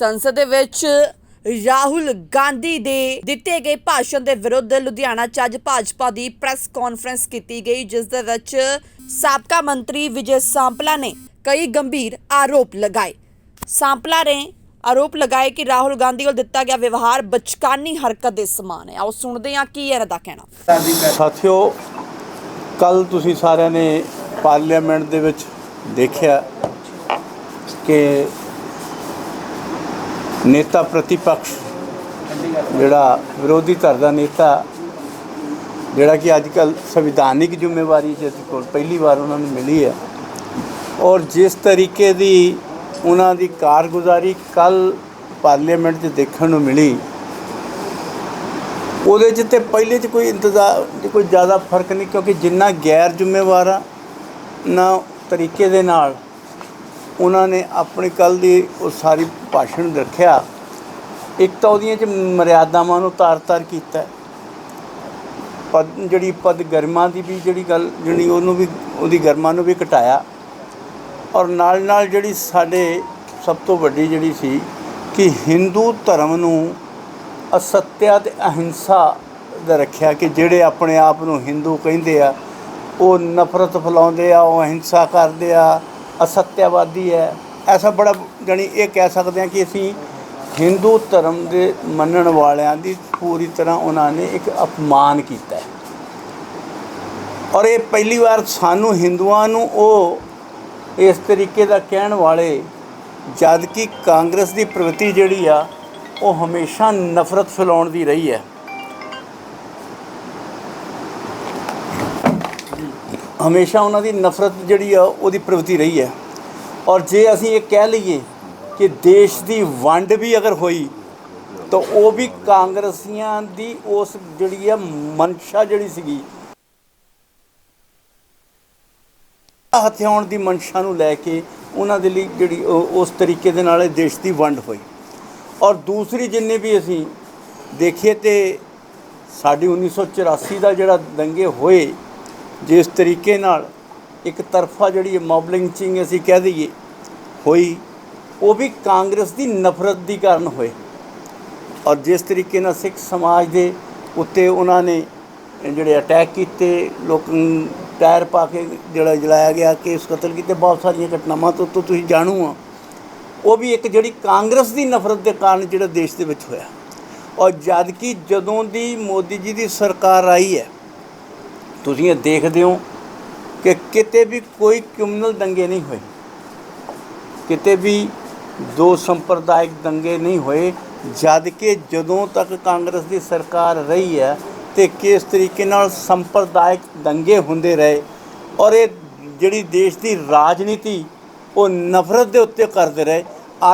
ਸੰਸਦ ਦੇ ਵਿੱਚ ਰਾਹੁਲ ਗਾਂਧੀ ਦੇ ਦਿੱਤੇ ਗਏ ਭਾਸ਼ਣ ਦੇ ਵਿਰੁੱਧ ਲੁਧਿਆਣਾ 'ਚ ਅੱਜ ਭਾਜਪਾ ਦੀ ਪ੍ਰੈਸ ਕਾਨਫਰੰਸ ਕੀਤੀ ਗਈ, ਜਿਸ ਦੇ ਵਿੱਚ ਸਾਬਕਾ ਮੰਤਰੀ ਵਿਜੇ ਸਾਂਪਲਾ ਨੇ ਕਈ ਗੰਭੀਰ ਆਰੋਪ ਲਗਾਏ। ਸਾਂਪਲਾ ਨੇ ਆਰੋਪ ਲਗਾਏ ਕਿ ਰਾਹੁਲ ਗਾਂਧੀ ਵੱਲ ਦਿੱਤਾ ਗਿਆ ਵਿਵਹਾਰ ਬਚਕਾਨੀ ਹਰਕਤ ਦੇ ਸਮਾਨ ਹੈ। ਆਓ ਸੁਣਦੇ ਹਾਂ ਕੀ ਇਹਨਾਂ ਦਾ ਕਹਿਣਾ। ਸਾਥੀਓ, ਕੱਲ ਤੁਸੀਂ ਸਾਰਿਆਂ ਨੇ ਪਾਰਲੀਮੈਂਟ ਦੇ ਵਿੱਚ ਦੇਖਿਆ ਕਿ ਨੇਤਾ ਪ੍ਰਤੀਪਕਸ਼, ਜਿਹੜਾ ਵਿਰੋਧੀ ਧਿਰ ਦਾ ਨੇਤਾ, ਜਿਹੜਾ ਕਿ ਅੱਜ ਕੱਲ ਸੰਵਿਧਾਨਿਕ ਜ਼ਿੰਮੇਵਾਰੀ ਜਿਹਦੇ ਕੋਲ ਪਹਿਲੀ ਵਾਰ ਉਹਨਾਂ ਨੂੰ ਮਿਲੀ ਹੈ। ਔਰ ਜਿਸ ਤਰੀਕੇ ਦੀ ਉਹਨਾਂ ਦੀ ਕਾਰਗੁਜ਼ਾਰੀ ਕੱਲ ਪਾਰਲੀਮੈਂਟ 'ਚ ਦੇਖਣ ਨੂੰ ਮਿਲੀ, ਉਹਦੇ 'ਚ ਤੇ ਪਹਿਲੇ 'ਚ ਕੋਈ ਇੰਤਜ਼ਾਰ, ਕੋਈ ਜ਼ਿਆਦਾ ਫ਼ਰਕ ਨਹੀਂ, ਕਿਉਂਕਿ ਜਿੰਨਾ ਗੈਰ ਜ਼ਿੰਮੇਵਾਰ ਆ, ਨਾ ਤਰੀਕੇ ਦੇ ਨਾਲ ਉਹਨਾਂ ਨੇ ਆਪਣੀ ਕੱਲ ਦੀ ਉਹ ਸਾਰੀ ਭਾਸ਼ਣ ਰੱਖਿਆ। ਇੱਕ ਤਾਂ ਉਹਦੀਆਂ 'ਚ ਮਰਿਆਦਾਵਾਂ ਨੂੰ ਤਾਰ-ਤਾਰ ਕੀਤਾ। ਪਦ, ਜਿਹੜੀ ਪਦ ਗਰਮਾ ਦੀ ਵੀ ਜਿਹੜੀ ਗੱਲ, ਜਿਹੜੀ ਉਹਨੂੰ ਵੀ, ਉਹਦੀ ਗਰਮਾ ਨੂੰ ਵੀ ਘਟਾਇਆ। ਔਰ ਨਾਲ ਨਾਲ ਜਿਹੜੀ ਸਾਡੇ ਸਭ ਤੋਂ ਵੱਡੀ ਜਿਹੜੀ ਸੀ ਕਿ ਹਿੰਦੂ ਧਰਮ ਨੂੰ ਅਸੱਤਿਆ ਤੇ ਅਹਿੰਸਾ ਦਾ ਰੱਖਿਆ ਕਿ ਜਿਹੜੇ ਆਪਣੇ ਆਪ ਨੂੰ ਹਿੰਦੂ ਕਹਿੰਦੇ ਆ, ਉਹ ਨਫ਼ਰਤ ਫੈਲਾਉਂਦੇ ਆ, ਉਹ ਅਹਿੰਸਾ ਕਰਦੇ ਆ ਅਸੱਤਿਆਵਾਦੀ ਹੈ। ਐਸਾ ਬੜਾ ਜਾਣੀ ਇਹ ਕਹਿ ਸਕਦੇ ਆ ਕਿ ਅਸੀਂ ਹਿੰਦੂ ਧਰਮ ਦੇ ਮੰਨਣ ਵਾਲਿਆਂ ਦੀ ਪੂਰੀ ਤਰ੍ਹਾਂ ਉਹਨਾਂ ਨੇ ਇੱਕ ਅਪਮਾਨ ਕੀਤਾ ਹੈ। ਔਰ ਇਹ ਪਹਿਲੀ ਵਾਰ ਸਾਨੂੰ ਹਿੰਦੂਆਂ ਨੂੰ ਉਹ ਇਸ ਤਰੀਕੇ ਦਾ ਕਹਿਣ ਵਾਲੇ ਜਦ ਕਿ ਕਾਂਗਰਸ ਦੀ ਪ੍ਰਵਿਰਤੀ ਜਿਹੜੀ ਆ, ਉਹ ਹਮੇਸ਼ਾ ਨਫ਼ਰਤ ਫੈਲਾਉਣ ਦੀ ਰਹੀ ਹੈ। ਹਮੇਸ਼ਾ ਉਹਨਾਂ ਦੀ ਨਫ਼ਰਤ ਜਿਹੜੀ ਆ, ਉਹਦੀ ਪ੍ਰਵਿਰਤੀ ਰਹੀ ਹੈ। ਔਰ ਜੇ ਅਸੀਂ ਇਹ ਕਹਿ ਲਈਏ ਕਿ ਦੇਸ਼ ਦੀ ਵੰਡ ਵੀ ਅਗਰ ਹੋਈ, ਤਾਂ ਉਹ ਵੀ ਕਾਂਗਰਸੀਆਂ ਦੀ ਉਸ ਜਿਹੜੀ ਆ, ਮਨਸ਼ਾ ਜਿਹੜੀ ਸੀਗੀ, ਹਥਿਆਉਣ ਦੀ ਮਨਸ਼ਾ ਨੂੰ ਲੈ ਕੇ ਉਹਨਾਂ ਦੇ ਲਈ ਜਿਹੜੀ ਉਸ ਤਰੀਕੇ ਦੇ ਨਾਲ ਇਹ ਦੇਸ਼ ਦੀ ਵੰਡ ਹੋਈ। ਔਰ ਦੂਸਰੀ ਜਿੰਨੇ ਵੀ ਅਸੀਂ ਦੇਖੀਏ ਤੇ ਸਾਡੀ 1984 ਦਾ ਜਿਹੜਾ ਦੰਗੇ ਹੋਏ ਜਿਸ ਤਰੀਕੇ ਨਾਲ ਇੱਕ ਤਰਫਾ ਜਿਹੜੀ ਮੌਬ ਲਿੰਚਿੰਗ ਅਸੀਂ ਕਹਿ ਦਈਏ, ਹੋਈ, ਉਹ ਵੀ ਕਾਂਗਰਸ ਦੀ ਨਫ਼ਰਤ ਦੀ ਕਾਰਨ ਹੋਏ। ਔਰ ਜਿਸ ਤਰੀਕੇ ਨਾਲ ਸਿੱਖ ਸਮਾਜ ਦੇ ਉੱਤੇ ਉਹਨਾਂ ਨੇ ਜਿਹੜੇ ਅਟੈਕ ਕੀਤੇ, ਲੋਕ ਟਾਇਰ ਪਾ ਕੇ ਜਿਹੜਾ ਜਲਾਇਆ ਗਿਆ ਕੇਸ ਕਤਲ ਕੀਤੇ, ਬਹੁਤ ਸਾਰੀਆਂ ਘਟਨਾਵਾਂ ਤੋਂ ਤੋਂ ਤੁਸੀਂ ਜਾਣੂ ਆ ਉਹ ਵੀ ਇੱਕ ਜਿਹੜੀ ਕਾਂਗਰਸ ਦੀ ਨਫ਼ਰਤ ਦੇ ਕਾਰਨ ਜਿਹੜਾ ਦੇਸ਼ ਦੇ ਵਿੱਚ ਹੋਇਆ। ਔਰ ਜਦ ਕਿ ਜਦੋਂ ਦੀ ਮੋਦੀ ਜੀ ਦੀ ਸਰਕਾਰ ਆਈ ਹੈ ਤੁਸੀਂ ਇਹ ਦੇਖਦੇ ਹੋ ਕਿ ਕਿਤੇ ਵੀ ਕੋਈ ਕ੍ਰਿਮੀਨਲ ਦੰਗੇ ਨਹੀਂ ਹੋਏ। ਕਿਤੇ ਵੀ ਦੋ ਸੰਪਰਦਾਇਕ ਦੰਗੇ ਨਹੀਂ ਹੋਏ, ਜਦ ਕਿ ਜਦੋਂ ਤੱਕ ਕਾਂਗਰਸ ਦੀ ਸਰਕਾਰ ਰਹੀ ਹੈ ਤੇ ਕਿਸ ਤਰੀਕੇ ਨਾਲ ਸੰਪਰਦਾਇਕ ਦੰਗੇ ਹੁੰਦੇ ਰਹੇ ਔਰ ਇਹ ਜਿਹੜੀ ਦੇਸ਼ ਦੀ ਰਾਜਨੀਤੀ ਉਹ ਨਫ਼ਰਤ ਦੇ ਉੱਤੇ ਕਰਦੇ ਰਹੇ।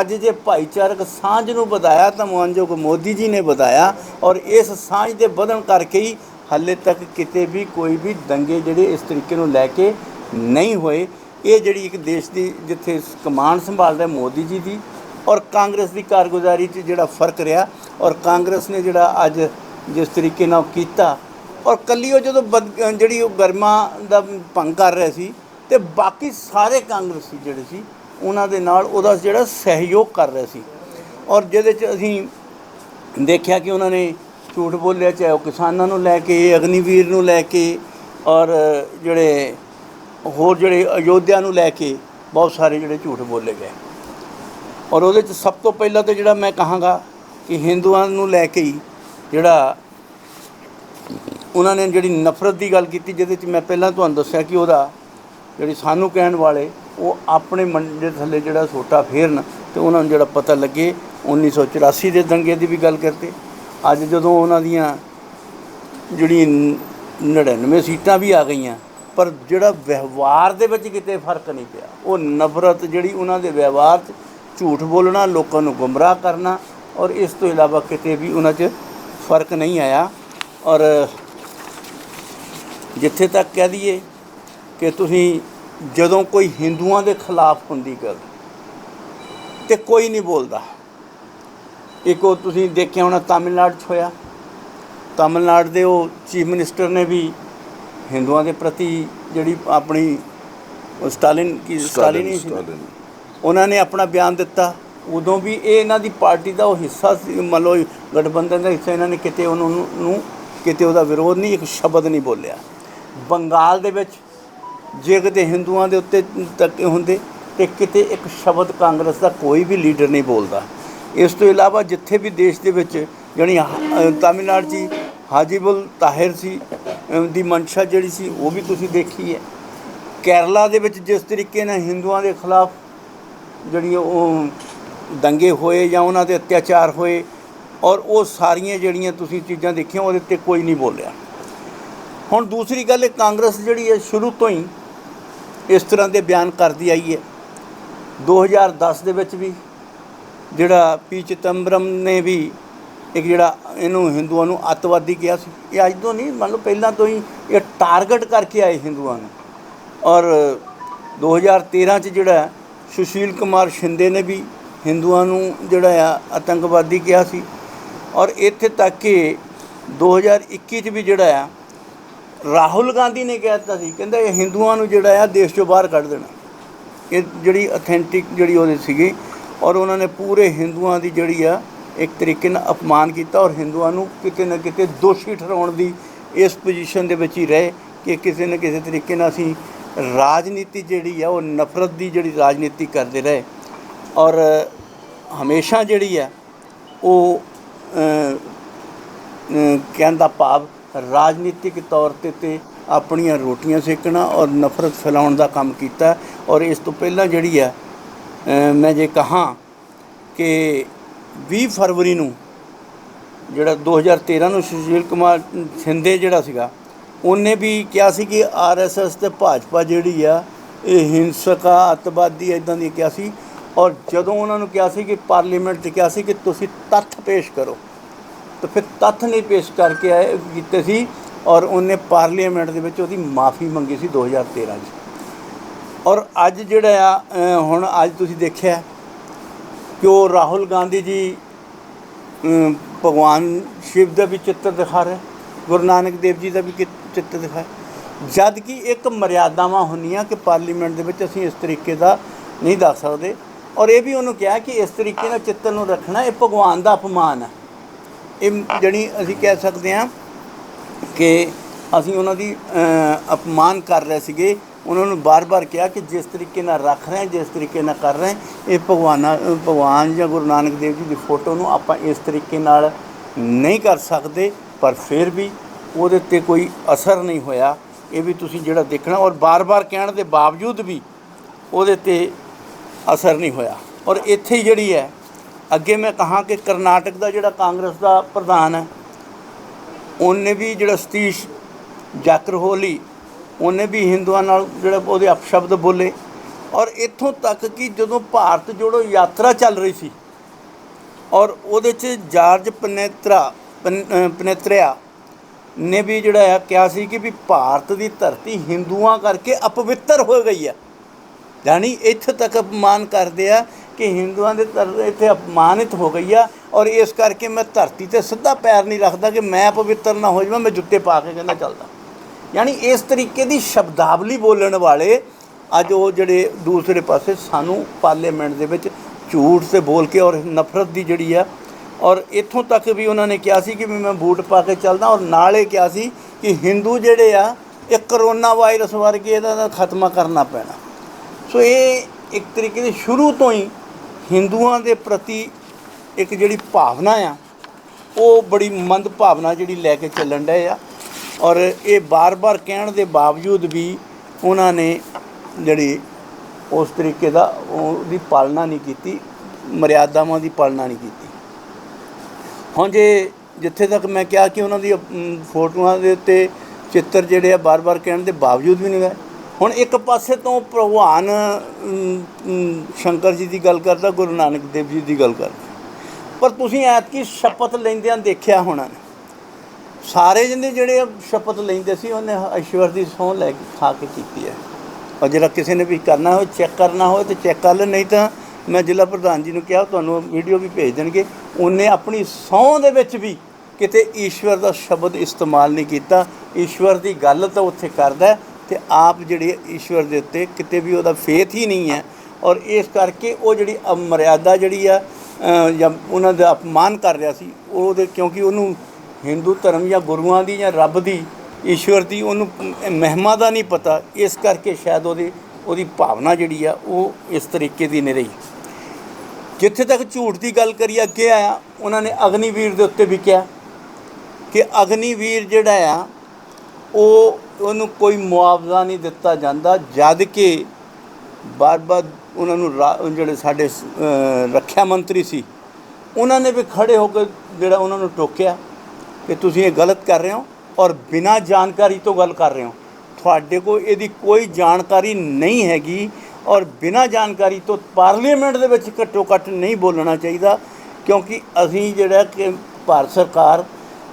ਅੱਜ ਜੇ ਭਾਈਚਾਰਕ ਸਾਂਝ ਨੂੰ ਵਧਾਇਆ ਤਾਂ ਮਾਨਯੋਗ ਮੋਦੀ ਜੀ ਨੇ ਵਧਾਇਆ ਔਰ ਇਸ ਸਾਂਝ ਦੇ ਵਧਣ ਕਰਕੇ ਹੀ ਹਾਲੇ ਤੱਕ ਕਿਤੇ ਵੀ ਕੋਈ ਵੀ ਦੰਗੇ ਜਿਹੜੇ ਇਸ ਤਰੀਕੇ ਨੂੰ ਲੈ ਕੇ ਨਹੀਂ ਹੋਏ, ਇਹ ਜਿਹੜੀ ਇੱਕ ਦੇਸ਼ ਦੀ ਜਿੱਥੇ ਕਮਾਂਡ ਸੰਭਾਲਦਾ ਮੋਦੀ ਜੀ ਦੀ ਔਰ ਕਾਂਗਰਸ ਦੀ ਕਾਰਗੁਜ਼ਾਰੀ 'ਚ ਜਿਹੜਾ ਫ਼ਰਕ ਰਿਹਾ ਔਰ ਕਾਂਗਰਸ ਨੇ ਜਿਹੜਾ ਅੱਜ ਜਿਸ ਤਰੀਕੇ ਨਾਲ ਕੀਤਾ ਔਰ ਕੱਲੀ ਉਹ ਜਦੋਂ ਬਦ- ਜਿਹੜੀ ਉਹ ਗਰਮਾ ਦਾ ਭੰਗ ਕਰ ਰਿਹਾ ਸੀ ਤੇ ਬਾਕੀ ਸਾਰੇ ਕਾਂਗਰਸੀ ਜਿਹੜੇ ਸੀ, ਉਹਨਾਂ ਦੇ ਨਾਲ ਉਹਦਾ ਜਿਹੜਾ ਸਹਿਯੋਗ ਕਰ ਰਿਹਾ ਸੀ ਔਰ ਜਿਹਦੇ 'ਚ ਅਸੀਂ ਦੇਖਿਆ ਕਿ ਉਹਨਾਂ ਨੇ ਝੂਠ ਬੋਲਿਆ, ਚਾਹੇ ਉਹ ਕਿਸਾਨਾਂ ਨੂੰ ਲੈ ਕੇ, ਅਗਨੀਵੀਰ ਨੂੰ ਲੈ ਕੇ ਔਰ, ਜਿਹੜੇ ਹੋਰ ਜਿਹੜੇ ਅਯੋਧਿਆ ਨੂੰ ਲੈ ਕੇ ਬਹੁਤ ਸਾਰੇ ਜਿਹੜੇ ਝੂਠ ਬੋਲੇ ਗਏ। ਔਰ ਉਹਦੇ 'ਚ ਸਭ ਤੋਂ ਪਹਿਲਾਂ ਤਾਂ ਜਿਹੜਾ ਮੈਂ ਕਹਾਂਗਾ ਕਿ ਹਿੰਦੂਆਂ ਨੂੰ ਲੈ ਕੇ ਹੀ ਜਿਹੜਾ ਉਹਨਾਂ ਨੇ ਜਿਹੜੀ ਨਫ਼ਰਤ ਦੀ ਗੱਲ ਕੀਤੀ, ਜਿਹਦੇ 'ਚ ਮੈਂ ਪਹਿਲਾਂ ਤੁਹਾਨੂੰ ਦੱਸਿਆ ਕਿ ਉਹਦਾ ਜਿਹੜੀ ਸਾਨੂੰ ਕਹਿਣ ਵਾਲੇ, ਉਹ ਆਪਣੇ ਮੰਡੇ ਥੱਲੇ ਜਿਹੜਾ ਸੋਟਾ ਫੇਰਨ ਤੇ ਉਹਨਾਂ ਨੂੰ ਜਿਹੜਾ ਪਤਾ ਲੱਗੇ 1984 ਦੇ ਦੰਗੇ ਦੀ ਵੀ ਗੱਲ ਕਰਦੇ ਅੱਜ ਜਦੋਂ ਉਹਨਾਂ ਦੀਆਂ ਜਿਹੜੀ 99 ਸੀਟਾਂ ਵੀ ਆ ਗਈਆਂ, ਪਰ ਜਿਹੜਾ ਵਿਵਹਾਰ ਦੇ ਵਿੱਚ ਕਿਤੇ ਫ਼ਰਕ ਨਹੀਂ ਪਿਆ। ਉਹ ਨਫ਼ਰਤ ਜਿਹੜੀ ਉਹਨਾਂ ਦੇ ਵਿਵਹਾਰ 'ਚ ਝੂਠ ਬੋਲਣਾ, ਲੋਕਾਂ ਨੂੰ ਗੁੰਮਰਾਹ ਕਰਨਾ ਔਰ ਇਸ ਤੋਂ ਇਲਾਵਾ ਕਿਤੇ ਵੀ ਉਹਨਾਂ 'ਚ ਫ਼ਰਕ ਨਹੀਂ ਆਇਆ। ਔਰ ਜਿੱਥੇ ਤੱਕ ਕਹਿ ਦਈਏ ਕਿ ਤੁਸੀਂ ਜਦੋਂ ਕੋਈ ਹਿੰਦੂਆਂ ਦੇ ਖਿਲਾਫ ਹੁੰਦੀ ਗੱਲ ਤੇ ਕੋਈ ਨਹੀਂ ਬੋਲਦਾ। ਇੱਕ ਉਹ ਤੁਸੀਂ ਦੇਖਿਆ ਹੋਣਾ ਤਾਮਿਲਨਾਡੂ 'ਚ ਹੋਇਆ। ਤਾਮਿਲਨਾਡੂ ਦੇ ਉਹ ਚੀਫ ਮਿਨਿਸਟਰ ਨੇ ਵੀ ਹਿੰਦੂਆਂ ਦੇ ਪ੍ਰਤੀ ਜਿਹੜੀ ਆਪਣੀ ਸਟਾਲਿਨ ਕੀ ਸਟਾਲਿਨ ਹੀ ਸੀ। ਉਹਨਾਂ ਨੇ ਆਪਣਾ ਬਿਆਨ ਦਿੱਤਾ। ਉਦੋਂ ਵੀ ਇਹ ਇਹਨਾਂ ਦੀ ਪਾਰਟੀ ਦਾ ਉਹ ਹਿੱਸਾ ਸੀ ਮੰਨ ਲਓ ਗਠਬੰਧਨ ਦਾ ਹਿੱਸਾ ਇਹਨਾਂ ਨੇ ਕਿਤੇ ਉਹਨਾਂ ਨੂੰ ਕਿਤੇ ਉਹਦਾ ਵਿਰੋਧ ਨਹੀਂ ਇੱਕ ਸ਼ਬਦ ਨਹੀਂ ਬੋਲਿਆ। ਬੰਗਾਲ ਦੇ ਵਿੱਚ ਜੇ ਕਿਤੇ ਹਿੰਦੂਆਂ ਦੇ ਉੱਤੇ ਤੱਕ ਹੁੰਦੇ ਤੇ ਕਿਤੇ ਇੱਕ ਸ਼ਬਦ ਕਾਂਗਰਸ ਦਾ ਕੋਈ ਵੀ ਲੀਡਰ ਨਹੀਂ ਬੋਲਦਾ। ਇਸ ਤੋਂ ਇਲਾਵਾ ਜਿੱਥੇ ਵੀ ਦੇਸ਼ ਦੇ ਵਿੱਚ ਜਾਣੀ ਹ- ਤਾਮਿਲਨਾਡੂ 'ਚ ਹੀ ਹਾਜੀਬੁਲ ਤਾਹਿਰ ਸੀ ਦੀ ਮਨਸ਼ਾ ਜਿਹੜੀ ਸੀ, ਉਹ ਵੀ ਤੁਸੀਂ ਦੇਖੀ ਹੈ। ਕੇਰਲਾ ਦੇ ਵਿੱਚ ਜਿਸ ਤਰੀਕੇ ਨਾਲ ਹਿੰਦੂਆਂ ਦੇ ਖਿਲਾਫ ਜਿਹੜੀ ਉਹ ਦੰਗੇ ਹੋਏ ਜਾਂ ਉਹਨਾਂ ਦੇ ਅਤਿਆਚਾਰ ਹੋਏ, ਔਰ ਉਹ ਸਾਰੀਆਂ ਜਿਹੜੀਆਂ ਤੁਸੀਂ ਚੀਜ਼ਾਂ ਦੇਖੀਆਂ, ਉਹਦੇ ਤੇ ਕੋਈ ਨਹੀਂ ਬੋਲਿਆ। ਹੁਣ ਦੂਸਰੀ ਗੱਲ ਇਹ ਕਾਂਗਰਸ ਜਿਹੜੀ ਹੈ, ਸ਼ੁਰੂ ਤੋਂ ਹੀ ਇਸ ਤਰ੍ਹਾਂ ਦੇ ਬਿਆਨ ਕਰਦੀ ਆਈ ਹੈ। 2010 ਦੇ ਵਿੱਚ ਵੀ ਜਿਹੜਾ ਪੀ ਚਿਦੰਬਰਮ ਨੇ ਵੀ ਇੱਕ ਜਿਹੜਾ ਇਹਨੂੰ ਹਿੰਦੂਆਂ ਨੂੰ ਅੱਤਵਾਦੀ ਕਿਹਾ ਸੀ, ਇਹ ਅੱਜ ਤੋਂ ਨਹੀਂ, ਮੰਨ ਲਓ ਪਹਿਲਾਂ ਤੋਂ ਹੀ ਇਹ ਟਾਰਗੇਟ ਕਰਕੇ ਆਏ ਹਿੰਦੂਆਂ ਨੂੰ। ਔਰ 2013 ਚ ਜਿਹੜਾ ਸੁਸ਼ੀਲ ਕੁਮਾਰ ਸ਼ਿੰਦੇ ਨੇ ਵੀ ਹਿੰਦੂਆਂ ਨੂੰ ਜਿਹੜਾ ਆ ਆਤੰਕਵਾਦੀ ਕਿਹਾ ਸੀ। ਔਰ ਇੱਥੇ ਤੱਕ ਕਿ 2021 ਚ ਵੀ ਜਿਹੜਾ ਆ ਰਾਹੁਲ ਗਾਂਧੀ ਨੇ ਕਹਿ ਦਿੱਤਾ ਸੀ, ਕਹਿੰਦਾ ਇਹ ਹਿੰਦੂਆਂ ਨੂੰ ਜਿਹੜਾ ਆ ਦੇਸ਼ ਚੋਂ ਬਾਹਰ ਕੱਢ ਦੇਣਾ। ਇਹ ਜਿਹੜੀ ਅਥੈਂਟਿਕ ਜਿਹੜੀ ਉਹਦੇ ਸੀਗੀ ਔਰ ਉਹਨਾਂ ਨੇ ਪੂਰੇ ਹਿੰਦੂਆਂ ਦੀ ਜਿਹੜੀ ਆ ਇੱਕ ਤਰੀਕੇ ਨਾਲ ਅਪਮਾਨ ਕੀਤਾ ਔਰ ਹਿੰਦੂਆਂ ਨੂੰ ਕਿਤੇ ਨਾ ਕਿਤੇ ਦੋਸ਼ੀ ਠਹਿਰਾਉਣ ਦੀ ਇਸ ਪੋਜੀਸ਼ਨ ਦੇ ਵਿੱਚ ਹੀ ਰਹੇ ਕਿ ਕਿਸੇ ਨਾ ਕਿਸੇ ਤਰੀਕੇ ਨਾਲ ਅਸੀਂ ਰਾਜਨੀਤੀ ਜਿਹੜੀ ਆ ਉਹ ਨਫ਼ਰਤ ਦੀ ਜਿਹੜੀ ਰਾਜਨੀਤੀ ਕਰਦੇ ਰਹੇ। ਔਰ ਹਮੇਸ਼ਾ ਜਿਹੜੀ ਆ ਉਹ ਅ, ਕਹਿਣ ਦਾ ਭਾਵ ਰਾਜਨੀਤਿਕ ਤੌਰ ਤੇ ਤੇ ਆਪਣੀਆਂ ਰੋਟੀਆਂ ਸੇਕਣਾ ਔਰ ਨਫ਼ਰਤ ਫੈਲਾਉਣ ਦਾ ਕੰਮ ਕੀਤਾ ਔਰ ਇਸ ਤੋਂ ਪਹਿਲਾਂ ਜਿਹੜੀ ਆ ਮੈਂ ਜੇ ਕਹਾਂ ਕਿ 20 ਫਰਵਰੀ ਨੂੰ ਜਿਹੜਾ 2013 ਨੂੰ ਸੁਸ਼ੀਲ ਕੁਮਾਰ ਸ਼ਿੰਦੇ ਜਿਹੜਾ ਸੀਗਾ, ਉਹਨੇ ਵੀ ਕਿਹਾ ਸੀ ਕਿ ਆਰਐਸਐਸ ਤੇ ਭਾਜਪਾ ਜਿਹੜੀ ਆ, ਇਹ ਹਿੰਸਕ ਆ ਅੱਤਵਾਦੀ ਇਦਾਂ ਦੀ ਕਿਹਾ ਸੀ। ਔਰ ਜਦੋਂ ਉਹਨਾਂ ਨੂੰ ਕਿਹਾ ਸੀ ਕਿ ਪਾਰਲੀਮੈਂਟ 'ਚ ਕਿਹਾ ਸੀ ਕਿ ਤੁਸੀਂ ਤੱਥ ਪੇਸ਼ ਕਰੋ, ਤਾਂ ਫਿਰ ਤੱਥ ਨਹੀਂ ਪੇਸ਼ ਕਰਕੇ ਆਏ, ਕੀਤੇ ਸੀ। ਔਰ ਉਹਨੇ ਪਾਰਲੀਮੈਂਟ ਦੇ ਵਿੱਚ ਉਹਦੀ ਮਾਫੀ ਮੰਗੀ ਸੀ 2013 'ਚ। ਔਰ ਅੱਜ ਜਿਹੜਾ ਆ ਹੁਣ ਅੱਜ ਤੁਸੀਂ ਦੇਖਿਆ ਕਿ ਉਹ ਰਾਹੁਲ ਗਾਂਧੀ ਜੀ ਭਗਵਾਨ ਸ਼ਿਵ ਦਾ ਵੀ ਚਿੱਤਰ ਦਿਖਾ ਰਹੇ, ਗੁਰੂ ਨਾਨਕ ਦੇਵ ਜੀ ਦਾ ਵੀ ਕਿ- ਚਿੱਤਰ ਦਿਖਾ ਜਦ ਕਿ ਇੱਕ ਮਰਿਆਦਾਵਾਂ ਹੁੰਦੀਆਂ ਕਿ ਪਾਰਲੀਮੈਂਟ ਦੇ ਵਿੱਚ ਅਸੀਂ ਇਸ ਤਰੀਕੇ ਦਾ ਨਹੀਂ ਦੱਸ ਸਕਦੇ। ਔਰ ਇਹ ਵੀ ਉਹਨੂੰ ਕਿਹਾ ਕਿ ਇਸ ਤਰੀਕੇ ਨਾਲ ਚਿੱਤਰ ਨੂੰ ਰੱਖਣਾ, ਇਹ ਭਗਵਾਨ ਦਾ ਅਪਮਾਨ ਹੈ ਇਹ ਜਿਹੜੀ ਅਸੀਂ ਕਹਿ ਸਕਦੇ ਹਾਂ ਕਿ ਅਸੀਂ ਉਹਨਾਂ ਦੀ ਅਪਮਾਨ ਕਰ ਰਹੇ ਸੀਗੇ। ਉਹਨਾਂ ਨੂੰ ਬਾਰ-ਬਾਰ ਕਿਹਾ ਕਿ ਜਿਸ ਤਰੀਕੇ ਨਾਲ ਰੱਖ ਰਹੇ ਜਿਸ ਤਰੀਕੇ ਨਾਲ ਕਰ ਰਹੇ ਇਹ ਭਗਵਾਨਾ, ਭਗਵਾਨ ਜਾਂ ਗੁਰੂ ਨਾਨਕ ਦੇਵ ਜੀ ਦੀ ਫੋਟੋ ਨੂੰ ਆਪਾਂ ਇਸ ਤਰੀਕੇ ਨਾਲ ਨਹੀਂ ਕਰ ਸਕਦੇ, ਪਰ ਫਿਰ ਵੀ ਉਹਦੇ ਤੇ ਕੋਈ ਅਸਰ ਨਹੀਂ ਹੋਇਆ। ਇਹ ਵੀ ਤੁਸੀਂ ਜਿਹੜਾ ਦੇਖਣਾ ਔਰ ਬਾਰ-ਬਾਰ ਕਹਿਣ ਦੇ ਬਾਵਜੂਦ ਵੀ ਉਹਦੇ ਤੇ ਅਸਰ ਨਹੀਂ ਹੋਇਆ। ਔਰ ਇੱਥੇ ਜਿਹੜੀ ਹੈ, ਅੱਗੇ ਮੈਂ ਕਹਾਂ ਕਿ ਕਰਨਾਟਕ ਦਾ ਜਿਹੜਾ ਕਾਂਗਰਸ ਦਾ ਪ੍ਰਧਾਨ ਹੈ, ਉਹਨੇ ਵੀ ਜਿਹੜਾ ਸਤੀਸ਼ ਜਾਕਰਹੋਲੀ ਉਹਨੇ ਵੀ ਹਿੰਦੂਆਂ ਨਾਲ ਜਿਹੜਾ ਉਹਦੇ ਅਪਸ਼ਬਦ ਬੋਲੇ। ਔਰ ਇੱਥੋਂ ਤੱਕ ਕਿ ਜਦੋਂ ਭਾਰਤ ਜੋੜੋ ਯਾਤਰਾ ਚੱਲ ਰਹੀ ਸੀ ਔਰ ਉਹਦੇ 'ਚ ਜਾਰਜ ਪਨੇਤਰਾ ਪਨ- ਅ, ਪਨੇਤਰਿਆ ਨੇ ਵੀ ਜਿਹੜਾ ਆ ਕਿਹਾ ਸੀ ਕਿ ਵੀ ਭਾਰਤ ਦੀ ਧਰਤੀ ਹਿੰਦੂਆਂ ਕਰਕੇ ਅਪਵਿੱਤਰ ਹੋ ਗਈ ਹੈ ਯਾਨੀ ਇੱਥੇ ਤੱਕ ਅਪਮਾਨ ਕਰਦੇ ਆ ਕਿ ਹਿੰਦੂਆਂ ਦੇ ਧਰ ਇੱਥੇ ਅਪਮਾਨਿਤ ਹੋ ਗਈ ਆ। ਔਰ ਇਸ ਕਰਕੇ ਮੈਂ ਧਰਤੀ ਤੇ ਸਿੱਧਾ ਪੈਰ ਨਹੀਂ ਰੱਖਦਾ ਕਿ ਮੈਂ ਪਵਿੱਤਰ ਨਾ ਹੋ ਜਾਵਾਂ ਮੈਂ ਜੁੱਤੇ ਪਾ ਕੇ ਕਹਿੰਦਾ ਚੱਲਦਾ। ਯਾਨੀ ਇਸ ਤਰੀਕੇ ਦੀ ਸ਼ਬਦਾਵਲੀ ਬੋਲਣ ਵਾਲੇ ਅੱਜ ਉਹ ਜਿਹੜੇ ਦੂਸਰੇ ਪਾਸੇ ਸਾਨੂੰ ਪਾਰਲੀਮੈਂਟ ਦੇ ਵਿੱਚ ਝੂਠ ਤੇ ਬੋਲ ਕੇ ਔਰ ਨਫ਼ਰਤ ਦੀ ਜਿਹੜੀ ਆ, ਔਰ ਇੱਥੋਂ ਤੱਕ ਵੀ ਉਹਨਾਂ ਨੇ ਕਿਹਾ ਸੀ ਕਿ ਵੀ ਮੈਂ ਬੂਟ ਪਾ ਕੇ ਚੱਲਦਾ ਔਰ ਨਾਲੇ ਕਿਹਾ ਸੀ ਕਿ ਹਿੰਦੂ ਜਿਹੜੇ ਆ, ਇਹ ਕਰੋਨਾ ਵਾਇਰਸ ਵਰਗੇ ਇਹਦਾ ਦਾ ਖਾਤਮਾ ਕਰਨਾ ਪੈਣਾ। ਸੋ ਇਹ ਇੱਕ ਤਰੀਕੇ ਦੇ ਸ਼ੁਰੂ ਤੋਂ ਹੀ ਹਿੰਦੂਆਂ ਦੇ ਪ੍ਰਤੀ ਇੱਕ ਜਿਹੜੀ ਭਾਵਨਾ ਆ, ਉਹ ਬੜੀ ਮੰਦ ਭਾਵਨਾ ਜਿਹੜੀ ਲੈ ਕੇ ਚੱਲਣ ਡਏ ਆ। ਔਰ ਇਹ ਬਾਰ-ਬਾਰ ਕਹਿਣ ਦੇ ਬਾਵਜੂਦ ਵੀ ਉਹਨਾਂ ਨੇ ਜਿਹੜੀ ਉਸ ਤਰੀਕੇ ਦਾ ਉਹਦੀ ਪਾਲਣਾ ਨਹੀਂ ਕੀਤੀ, ਮਰਿਆਦਾਵਾਂ ਦੀ ਪਾਲਣਾ ਨਹੀਂ ਕੀਤੀ। ਹੁਣ ਜੇ ਜਿੱਥੇ ਤੱਕ ਮੈਂ ਕਿਹਾ ਕਿ ਉਹਨਾਂ ਦੀ ਫੋਟੋਆਂ ਦੇ ਉੱਤੇ ਚਿੱਤਰ ਜਿਹੜੇ ਆ ਬਾਰ-ਬਾਰ ਕਹਿਣ ਦੇ ਬਾਵਜੂਦ ਵੀ ਨਹੀਂ ਗਏ ਹੁਣ ਇੱਕ ਪਾਸੇ ਤੋਂ ਭਗਵਾਨ ਸ਼ੰਕਰ ਜੀ ਦੀ ਗੱਲ ਕਰਦਾ, ਗੁਰੂ ਨਾਨਕ ਦੇਵ ਜੀ ਦੀ ਗੱਲ ਕਰਦਾ। ਪਰ ਤੁਸੀਂ ਐਤਕੀ ਸ਼ਪਥ ਲੈਂਦਿਆਂ ਦੇਖਿਆ ਹੋਣਾ। ਸਾਰੇ ਜਿਹਨੇ ਜਿਹੜੇ ਸ਼ਪਤ ਲੈਂਦੇ ਸੀ, ਉਹਨੇ ਈਸ਼ਵਰ ਦੀ ਸਹੁੰ ਲੈ ਕੇ ਖਾ ਕੇ ਕੀਤੀ ਹੈ। ਔਰ ਜਿਹੜਾ ਕਿਸੇ ਨੇ ਵੀ ਕਰਨਾ ਹੋਵੇ ਚੈੱਕ ਕਰਨਾ ਹੋਵੇ ਤੇ ਚੈੱਕ ਕਰ ਲੈ ਨਹੀਂ ਤਾਂ ਮੈਂ ਜ਼ਿਲ੍ਹਾ ਪ੍ਰਧਾਨ ਜੀ ਨੂੰ ਕਿਹਾ, ਤੁਹਾਨੂੰ ਵੀਡੀਓ ਵੀ ਭੇਜ ਦੇਣਗੇ। ਉਹਨੇ ਆਪਣੀ ਸਹੁੰ ਦੇ ਵਿੱਚ ਵੀ ਕਿਤੇ ਈਸ਼ਵਰ ਦਾ ਸ਼ਬਦ ਇਸਤੇਮਾਲ ਨਹੀਂ ਕੀਤਾ। ਈਸ਼ਵਰ ਦੀ ਗੱਲ ਤਾਂ ਉੱਥੇ ਕਰਦਾ ਹੈ ਤੇ ਆਪ ਜਿਹੜੇ ਈਸ਼ਵਰ ਦੇ ਉੱਤੇ ਕਿਤੇ ਵੀ ਉਹਦਾ ਫੇਥ ਹੀ ਨਹੀਂ ਹੈ। ਔਰ ਇਸ ਕਰਕੇ ਉਹ ਜਿਹੜੀ ਅਮਰਿਆਦਾ ਜਿਹੜੀ ਆ ਜਾਂ ਉਹਨਾਂ ਦਾ ਅਪਮਾਨ ਕਰ ਰਿਹਾ ਸੀ, ਉਹਦੇ ਕਿਉਂਕਿ ਉਹਨੂੰ ਹਿੰਦੂ ਧਰਮ ਜਾਂ ਗੁਰੂਆਂ ਦੀ ਜਾਂ ਰੱਬ ਦੀ, ਈਸ਼ਵਰ ਦੀ ਉਹਨੂੰ ਮਹਿਮਾ ਦਾ ਨਹੀਂ ਪਤਾ, ਇਸ ਕਰਕੇ ਸ਼ਾਇਦ ਉਹਦੀ ਉਹਦੀ ਭਾਵਨਾ ਜਿਹੜੀ ਆ, ਉਹ ਇਸ ਤਰੀਕੇ ਦੀ ਨਹੀਂ ਰਹੀ। ਜਿੱਥੇ ਤੱਕ ਝੂਠ ਦੀ ਗੱਲ ਕਰੀ ਅੱਗੇ ਆਇਆ, ਉਹਨਾਂ ਨੇ ਅਗਨੀਵੀਰ ਦੇ ਉੱਤੇ ਵੀ ਕਿਹਾ ਕਿ ਅਗਨੀਵੀਰ ਜਿਹੜਾ ਆ, ਉਹ ਉਹਨੂੰ ਕੋਈ ਮੁਆਵਜ਼ਾ ਨਹੀਂ ਦਿੱਤਾ ਜਾਂਦਾ, ਜਦ ਕਿ ਬਾਰ-ਬਾਰ ਉਹਨਾਂ ਨੂੰ ਰਾ- ਜਿਹੜੇ ਸਾਡੇ ਰੱਖਿਆ ਮੰਤਰੀ ਸੀ, ਉਹਨਾਂ ਨੇ ਵੀ ਖੜੇ ਹੋ ਕੇ ਜਿਹੜਾ ਉਹਨਾਂ ਨੂੰ ਟੋਕਿਆ। ਕਿ ਤੁਸੀਂ ਇਹ ਗਲਤ ਕਰ ਰਹੇ ਹੋ ਔਰ ਬਿਨਾਂ ਜਾਣਕਾਰੀ ਤੋਂ ਗੱਲ ਕਰ ਰਹੇ ਹੋ। ਤੁਹਾਡੇ ਕੋਲ ਇਹਦੀ ਕੋਈ ਜਾਣਕਾਰੀ ਨਹੀਂ ਹੈਗੀ ਔਰ ਬਿਨਾਂ ਜਾਣਕਾਰੀ ਤੋਂ ਪਾਰਲੀਮੈਂਟ ਦੇ ਵਿੱਚ ਘੱਟੋ ਘੱਟ ਨਹੀਂ ਬੋਲਣਾ ਚਾਹੀਦਾ ਕਿਉਂਕਿ ਅਸੀਂ ਜਿਹੜਾ ਕਿ ਭਾਰਤ ਸਰਕਾਰ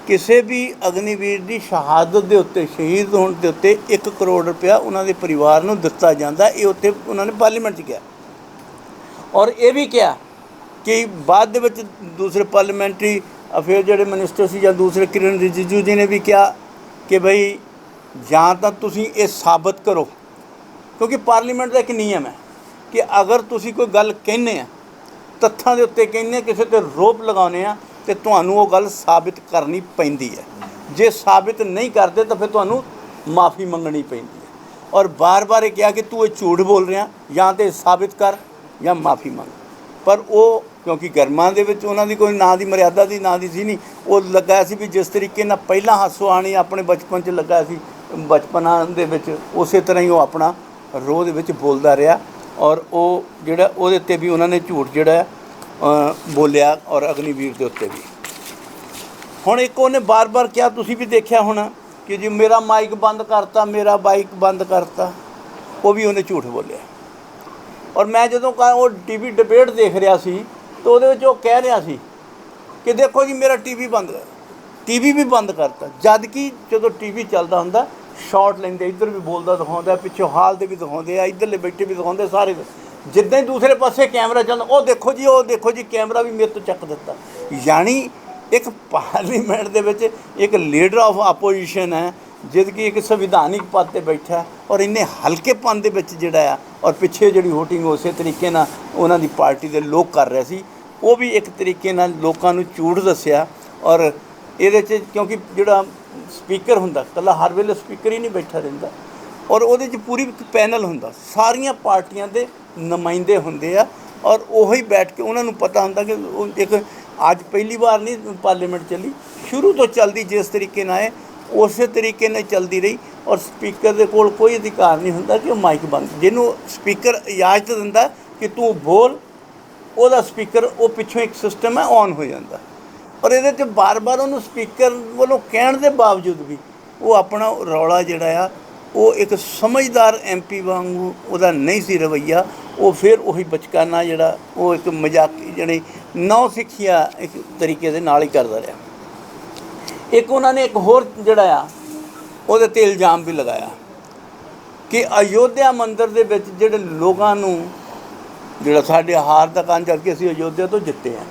ਕਿਸੇ ਵੀ ਅਗਨੀਵੀਰ ਦੀ ਸ਼ਹਾਦਤ ਦੇ ਉੱਤੇ, ਸ਼ਹੀਦ ਹੋਣ ਦੇ ਉੱਤੇ 1 ਕਰੋੜ ਰੁਪਇਆ ਉਹਨਾਂ ਦੇ ਪਰਿਵਾਰ ਨੂੰ ਦਿੱਤਾ ਜਾਂਦਾ, ਇਹ ਉੱਤੇ ਉਹਨਾਂ ਨੇ ਪਾਰਲੀਮੈਂਟ 'ਚ ਕਿਹਾ। ਔਰ ਇਹ ਵੀ ਕਿਹਾ ਕਿ ਬਾਅਦ ਦੇ ਵਿੱਚ ਦੂਸਰੇ ਪਾਰਲੀਮੈਂਟਰੀ ਫਿਰ ਜਿਹੜੇ ਮਿਨਿਸਟਰ ਸੀ ਜਾਂ ਦੂਸਰੇ ਕਿਰਨ ਰਿਜੀਜੂ ਜੀ ਨੇ ਵੀ ਕਿਹਾ ਕਿ ਭਈ ਜਾਂ ਤਾਂ ਤੁਸੀਂ ਇਹ ਸਾਬਤ ਕਰੋ, ਕਿਉਂਕਿ ਪਾਰਲੀਮੈਂਟ ਦਾ ਇੱਕ ਨਿਯਮ ਹੈ ਕਿ ਅਗਰ ਤੁਸੀਂ ਕੋਈ ਗੱਲ ਕਹਿੰਦੇ ਆ, ਤੱਥਾਂ ਦੇ ਉੱਤੇ ਕਹਿੰਦੇ ਆ, ਕਿਸੇ ਤੇ ਰੋਪ ਲਗਾਉਨੇ ਆ, ਤੇ ਤੁਹਾਨੂੰ ਉਹ ਗੱਲ ਸਾਬਿਤ ਕਰਨੀ ਪੈਂਦੀ ਹੈ। ਜੇ ਸਾਬਿਤ ਨਹੀਂ ਕਰਦੇ ਤਾਂ ਫਿਰ ਤੁਹਾਨੂੰ ਮਾਫੀ ਮੰਗਣੀ ਪੈਂਦੀ ਹੈ। ਔਰ ਬਾਰ-ਬਾਰ ਇਹ ਕਿਹਾ ਕਿ ਤੂੰ ਇਹ ਝੂਠ ਬੋਲ ਰਿਹਾ, ਜਾਂ ਤੇ ਸਾਬਿਤ ਕਰ ਜਾਂ ਮਾਫੀ ਮੰਗ। ਪਰ ਉਹ ਕਿਉਂਕਿ ਗਰਮਾਂ ਦੇ ਵਿੱਚ ਉਹਨਾਂ ਦੀ ਕੋਈ ਨਾਂ ਦੀ ਮਰਿਆਦਾ ਦੀ ਨਾਂ ਦੀ ਸੀ ਨਹੀਂ। ਉਹ ਲੱਗਾ ਸੀ ਵੀ ਜਿਸ ਤਰੀਕੇ ਨਾਲ ਪਹਿਲਾਂ ਹਾਸੋ ਆਣੀ ਆਪਣੇ ਬਚਪਨ 'ਚ ਲੱਗਾ ਸੀ, ਬਚਪਨਾਂ ਦੇ ਵਿੱਚ, ਉਸੇ ਤਰ੍ਹਾਂ ਹੀ ਉਹ ਆਪਣਾ ਰੋਹ ਦੇ ਵਿੱਚ ਬੋਲਦਾ ਰਿਹਾ ਔਰ ਉਹ ਜਿਹੜਾ ਉਹਦੇ ਉੱਤੇ ਵੀ ਉਹਨਾਂ ਨੇ ਝੂਠ ਜਿਹੜਾ ਬੋਲਿਆ ਔਰ ਅਗਨੀਵੀਰ ਦੇ ਉੱਤੇ ਵੀ। ਹੁਣ ਇੱਕ ਉਹਨੇ ਬਾਰ-ਬਾਰ ਕਿਹਾ, ਤੁਸੀਂ ਵੀ ਦੇਖਿਆ ਹੋਣਾ ਕਿ ਜੀ ਮੇਰਾ ਮਾਈਕ ਬੰਦ ਕਰਤਾ, ਮੇਰਾ ਬਾਈਕ ਬੰਦ ਕਰਤਾ, ਉਹ ਵੀ ਉਹਨੇ ਝੂਠ ਬੋਲਿਆ। ਔਰ ਮੈਂ ਜਦੋਂ ਕਾ, ਉਹ ਟੀਵੀ ਡਿਬੇਟ ਦੇਖ ਰਿਹਾ ਸੀ ਤਾਂ ਉਹਦੇ ਵਿੱਚ ਉਹ ਕਹਿ ਰਿਹਾ ਸੀ ਕਿ ਦੇਖੋ ਜੀ, ਮੇਰਾ ਟੀਵੀ ਬੰਦ ਹੈ। ਟੀਵੀ ਵੀ ਬੰਦ ਕਰਤਾ। ਜਦ ਕਿ ਜਦੋਂ ਟੀਵੀ ਚੱਲਦਾ ਹੁੰਦਾ ਸ਼ਾਰਟ ਲੈਂਦੇ, ਇੱਧਰ ਵੀ ਬੋਲਦਾ, ਦਿਖਾਉਂਦਾ, ਪਿੱਛੋਂ ਹਾਲ ਦੇ ਵੀ ਦਿਖਾਉਂਦੇ ਆ, ਇੱਧਰਲੇ ਬੈਠੇ ਵੀ ਦਿਖਾਉਂਦੇ ਸਾਰੇ ਜਿੱਦਾਂ ਹੀ ਦੂਸਰੇ ਪਾਸੇ ਕੈਮਰਾ ਚੱਲਦਾ, ਉਹ ਦੇਖੋ ਜੀ, ਉਹ ਦੇਖੋ ਜੀ, ਕੈਮਰਾ ਵੀ ਮੇਰੇ ਤੋਂ ਚੱਕ ਦਿੱਤਾ। ਯਾਨੀ ਇੱਕ ਪਾਰਲੀਮੈਂਟ ਦੇ ਵਿੱਚ ਇੱਕ ਲੀਡਰ ਆਫ ਆਪੋਜੀਸ਼ਨ ਹੈ ਜਦ ਕਿ ਇੱਕ ਸੰਵਿਧਾਨਿਕ ਪਦ ਤੇ ਬੈਠਾ ਔਰ ਇੰਨੇ ਹਲਕੇ ਪਨ ਦੇ ਵਿੱਚ ਜਿਹੜਾ ਆ ਔਰ ਪਿੱਛੇ ਜਿਹੜੀ VOTING ਉਸੇ ਤਰੀਕੇ ਨਾਲ ਉਹਨਾਂ ਦੀ ਪਾਰਟੀ ਦੇ ਲੋਕ ਕਰ ਰਹੇ ਸੀ, ਉਹ ਵੀ ਇੱਕ ਤਰੀਕੇ ਨਾਲ ਲੋਕਾਂ ਨੂੰ ਝੂਠ ਦੱਸਿਆ ਔਰ ਇਹਦੇ 'ਚ ਕਿਉਂਕਿ ਜਿਹੜਾ ਸਪੀਕਰ ਹੁੰਦਾ ਕੱਲਾ ਹਰ ਵੇਲੇ ਸਪੀਕਰ ਹੀ ਨਹੀਂ ਬੈਠਾ ਰਹਿੰਦਾ ਔਰ ਉਹਦੇ 'ਚ ਪੂਰੀ ਇੱਕ ਪੈਨਲ ਹੁੰਦਾ, ਸਾਰੀਆਂ ਪਾਰਟੀਆਂ ਦੇ ਨੁਮਾਇੰਦੇ ਹੁੰਦੇ ਆ ਔਰ ਉਹੀ ਬੈਠ ਕੇ ਉਹਨਾਂ ਨੂੰ ਪਤਾ ਹੁੰਦਾ ਕਿ ਉਹ ਇੱਕ ਅੱਜ ਪਹਿਲੀ ਵਾਰ ਨਹੀਂ ਪਾਰਲੀਮੈਂਟ ਚੱਲੀ, ਸ਼ੁਰੂ ਤੋਂ ਚੱਲਦੀ ਜਿਸ ਤਰੀਕੇ ਨਾਲ ਹੈ ਉਸੇ ਤਰੀਕੇ ਨਾਲ ਚੱਲਦੀ ਰਹੀ ਔਰ ਸਪੀਕਰ ਦੇ ਕੋਲ ਕੋਈ ਅਧਿਕਾਰ ਨਹੀਂ ਹੁੰਦਾ ਕਿ ਉਹ ਮਾਈਕ ਬੰਦ, ਜਿਹਨੂੰ ਸਪੀਕਰ ਇਜਾਜ਼ਤ ਦਿੰਦਾ ਕਿ ਤੂੰ ਬੋਲ, ਉਹਦਾ ਸਪੀਕਰ, ਉਹ ਪਿੱਛੋਂ ਇੱਕ ਸਿਸਟਮ ਹੈ ਔਨ ਹੋ ਜਾਂਦਾ। ਔਰ ਇਹਦੇ 'ਚ ਬਾਰ-ਬਾਰ ਉਹਨੂੰ ਸਪੀਕਰ ਵੱਲੋਂ ਕਹਿਣ ਦੇ ਬਾਵਜੂਦ ਵੀ ਉਹ ਆਪਣਾ ਰੌਲਾ ਜਿਹੜਾ ਆ, ਉਹ ਇੱਕ ਸਮਝਦਾਰ ਐਮਪੀ ਵਾਂਗੂ ਉਹਦਾ ਨਹੀਂ ਸੀ ਰਵਈਆ, ਉਹ ਫਿਰ ਉਹੀ ਬਚਕਾਨਾ ਜਿਹੜਾ ਉਹ ਇੱਕ ਮਜ਼ਾਕੀ ਜਿਹੜੀ ਨੌ ਸਿੱਖਿਆ ਇੱਕ ਤਰੀਕੇ ਦੇ ਨਾਲ ਹੀ ਕਰਦਾ ਰਿਹਾ। ਇੱਕ ਉਹਨਾਂ ਨੇ ਇੱਕ ਹੋਰ ਜਿਹੜਾ ਆ, ਉਹਦੇ ਤੇ ਇਲਜ਼ਾਮ ਵੀ ਲਗਾਇਆ ਕਿ ਅਯੋਧਿਆ ਮੰਦਿਰ ਦੇ ਵਿੱਚ ਜਿਹੜੇ ਲੋਕਾਂ ਨੂੰ ਜਿਹੜਾ ਸਾਡੇ ਹਾਰ ਦਾ ਕੰਨ ਚੱਲ ਕੇ ਅਸੀਂ ਅਯੋਧਿਆ ਤੋਂ ਜਿੱਤੇ ਆ।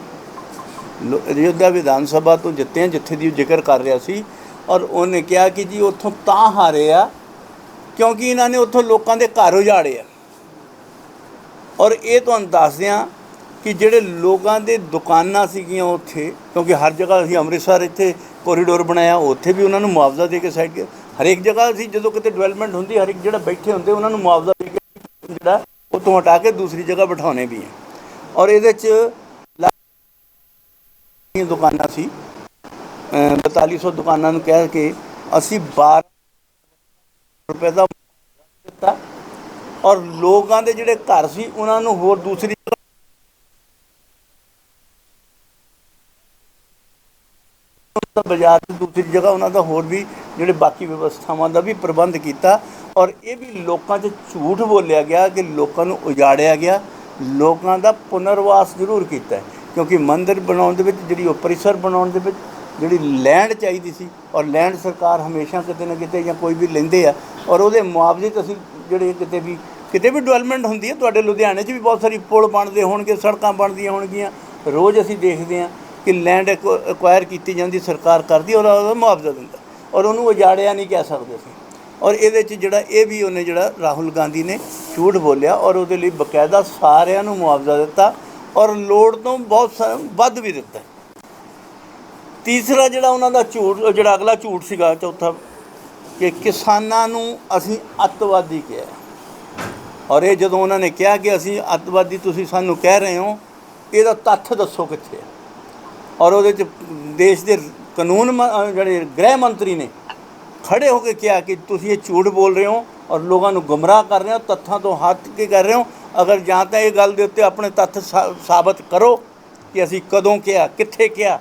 ਲੋ- ਅਯੋਧਿਆ ਵਿਧਾਨ ਸਭਾ ਤੋਂ ਜਿੱਤੇ ਆ, ਜਿੱਥੇ ਦੀ ਉਹ ਜ਼ਿਕਰ ਕਰ ਰਿਹਾ ਸੀ ਔਰ ਉਹਨੇ ਕਿਹਾ ਕਿ ਜੀ ਉੱਥੋਂ ਤਾਂ ਹਾਰੇ ਆ, ਕਿਉਂਕਿ ਇਹਨਾਂ ਨੇ ਉੱਥੋਂ ਲੋਕਾਂ ਦੇ ਘਰ ਉਜਾੜੇ ਆ। ਔਰ ਇਹ ਤੁਹਾਨੂੰ ਦੱਸਦੇ ਆ ਕਿ ਜਿਹੜੇ ਲੋਕਾਂ ਦੇ ਦੁਕਾਨਾਂ ਸੀਗੀਆਂ ਉੱਥੇ, ਕਿਉਂਕਿ ਹਰ ਜਗ੍ਹਾ ਅਸੀਂ ਅੰਮ੍ਰਿਤਸਰ ਇੱਥੇ ਕੋਰੀਡੋਰ ਬਣਾਇਆ, ਉੱਥੇ ਵੀ ਉਹਨਾਂ ਨੂੰ ਮੁਆਵਜ਼ਾ ਦੇ ਕੇ ਸਾਈਡ ਹਰੇਕ ਜਗ੍ਹਾ ਅਸੀਂ ਜਦੋਂ ਕਿਤੇ ਡਿਵੈਲਪਮੈਂਟ ਹੁੰਦੀ ਹਰ ਇੱਕ ਜਿਹੜਾ ਬੈਠੇ ਹੁੰਦੇ, ਉਹਨਾਂ ਨੂੰ ਮੁਆਵਜ਼ਾ ਦੇ ਕੇ ਜਿਹੜਾ ਉੱਥੋਂ ਹਟਾ ਕੇ ਦੂਸਰੀ ਜਗ੍ਹਾ ਬਿਠਾਉਣੇ ਵੀ ਹੈ। ਔਰ ਇਹਦੇ 'ਚ ਦੀਆਂ ਦੁਕਾਨਾਂ ਸੀ। ਅਹ 4200 ਦੁਕਾਨਾਂ ਨੂੰ ਕਹਿ ਕੇ ਅਸੀਂ 12 ਰੁਪਏ ਦਾ ਦਿੱਤਾ। ਔਰ ਲੋਕਾਂ ਦੇ ਜਿਹੜੇ ਘਰ ਸੀ, ਉਹਨਾਂ ਨੂੰ ਹੋਰ ਦੂਸਰੀ ਦਾ ਬਾਜ਼ਾਰ ਤੇ ਦੂਸਰੀ ਜਗ੍ਹਾ ਉਹਨਾਂ ਦਾ ਹੋਰ ਵੀ ਜਿਹੜੇ ਬਾਕੀ ਵਿਵਸਥਾਵਾਂ ਦਾ ਵੀ ਪ੍ਰਬੰਧ ਕੀਤਾ ਔਰ ਇਹ ਵੀ ਲੋਕਾਂ 'ਚ ਝੂਠ ਬੋਲਿਆ ਗਿਆ ਕਿ ਲੋਕਾਂ ਨੂੰ ਉਜਾੜਿਆ ਗਿਆ। ਲੋਕਾਂ ਦਾ ਪੁਨਰਵਾਸ ਜ਼ਰੂਰ ਕੀਤਾ ਕਿਉਂਕਿ ਮੰਦਿਰ ਬਣਾਉਣ ਦੇ ਵਿੱਚ, ਜਿਹੜੀ ਉਹ ਪਰਿਸਰ ਬਣਾਉਣ ਦੇ ਵਿੱਚ ਜਿਹੜੀ ਲੈਂਡ ਚਾਹੀਦੀ ਸੀ ਔਰ ਲੈਂਡ ਸਰਕਾਰ ਹਮੇਸ਼ਾ ਕਿਤੇ ਨਾ ਕਿਤੇ ਜਾਂ ਕੋਈ ਵੀ ਲੈਂਦੇ ਆ ਔਰ ਉਹਦੇ ਮੁਆਵਜ਼ੇ 'ਚ ਅਸੀਂ ਜਿਹੜੇ ਕਿਤੇ ਵੀ ਕਿਤੇ ਵੀ ਡਿਵੈਲਪਮੈਂਟ ਹੁੰਦੀ ਹੈ, ਤੁਹਾਡੇ ਲੁਧਿਆਣੇ 'ਚ ਵੀ ਬਹੁਤ ਸਾਰੀ ਪੁਲ ਬਣਦੇ ਹੋਣਗੇ, ਸੜਕਾਂ ਬਣਦੀਆਂ ਹੋਣਗੀਆਂ, ਰੋਜ਼ ਅਸੀਂ ਦੇਖਦੇ ਹਾਂ। ਕਿ ਲੈਂਡ ਐਕਵਾਇਰ ਕੀਤੀ ਜਾਂਦੀ, ਸਰਕਾਰ ਕਰਦੀ ਔਰ ਉਹਦਾ ਮੁਆਵਜ਼ਾ ਦਿੰਦਾ। ਔਰ ਉਹਨੂੰ ਉਜਾੜਿਆ ਨਹੀਂ ਕਹਿ ਸਕਦੇ ਸੀ ਔਰ ਇਹਦੇ 'ਚ ਜਿਹੜਾ, ਇਹ ਵੀ ਉਹਨੇ ਜਿਹੜਾ ਰਾਹੁਲ ਗਾਂਧੀ ਨੇ ਝੂਠ ਬੋਲਿਆ, ਔਰ ਉਹਦੇ ਲਈ ਬਕਾਇਦਾ ਸਾਰਿਆਂ ਨੂੰ ਮੁਆਵਜ਼ਾ ਦਿੱਤਾ, ਔਰ ਲੋੜ ਤੋਂ ਬਹੁਤ ਸਾ- ਵੱਧ ਵੀ ਦਿੱਤਾ। ਤੀਸਰਾ ਜਿਹੜਾ ਉਹਨਾਂ ਦਾ ਝੂਠ, ਜਿਹੜਾ ਅਗਲਾ ਝੂਠ ਸੀਗਾ, ਚੌਥਾ, ਕਿ ਕਿਸਾਨਾਂ ਨੂੰ ਅਸੀਂ ਅੱਤਵਾਦੀ ਕਿਹਾ। ਔਰ ਇਹ ਜਦੋਂ ਉਹਨਾਂ ਨੇ ਕਿਹਾ ਕਿ ਅਸੀਂ ਅੱਤਵਾਦੀ ਤੁਸੀਂ ਸਾਨੂੰ ਕਹਿ ਰਹੇ ਹੋ, ਇਹਦਾ ਤੱਥ ਦੱਸੋ ਕਿੱਥੇ ਹੈ ਔਰ ਉਹਦੇ ਚ ਦੇਸ਼ ਦੇ ਕਾਨੂੰਨ ਜਿਹੜੇ ਗ੍ਰਹਿ ਮੰਤਰੀ ਨੇ, ਖੜੇ ਹੋ ਕੇ ਕਿਹਾ ਕਿ ਤੁਸੀਂ ਇਹ ਝੂਠ ਬੋਲ ਰਹੇ ਹੋ ਔਰ ਲੋਕਾਂ ਨੂੰ ਗੁੰਮਰਾਹ ਕਰ ਰਹੇ ਹੋ, ਤੱਥਾਂ ਤੋਂ ਹੱਥ ਕੇ ਕਰ ਰਹੇ ਹੋ, ਅਗਰ ਜਾਂ ਤਾਂ ਇਹ ਗੱਲ ਦੇ ਉੱਤੇ ਆਪਣੇ ਤੱਥ ਸਾ- ਸਾਬਤ ਕਰੋ ਕਿ ਅਸੀਂ ਕਦੋਂ ਕਿਹਾ, ਕਿੱਥੇ ਕਿਹਾ,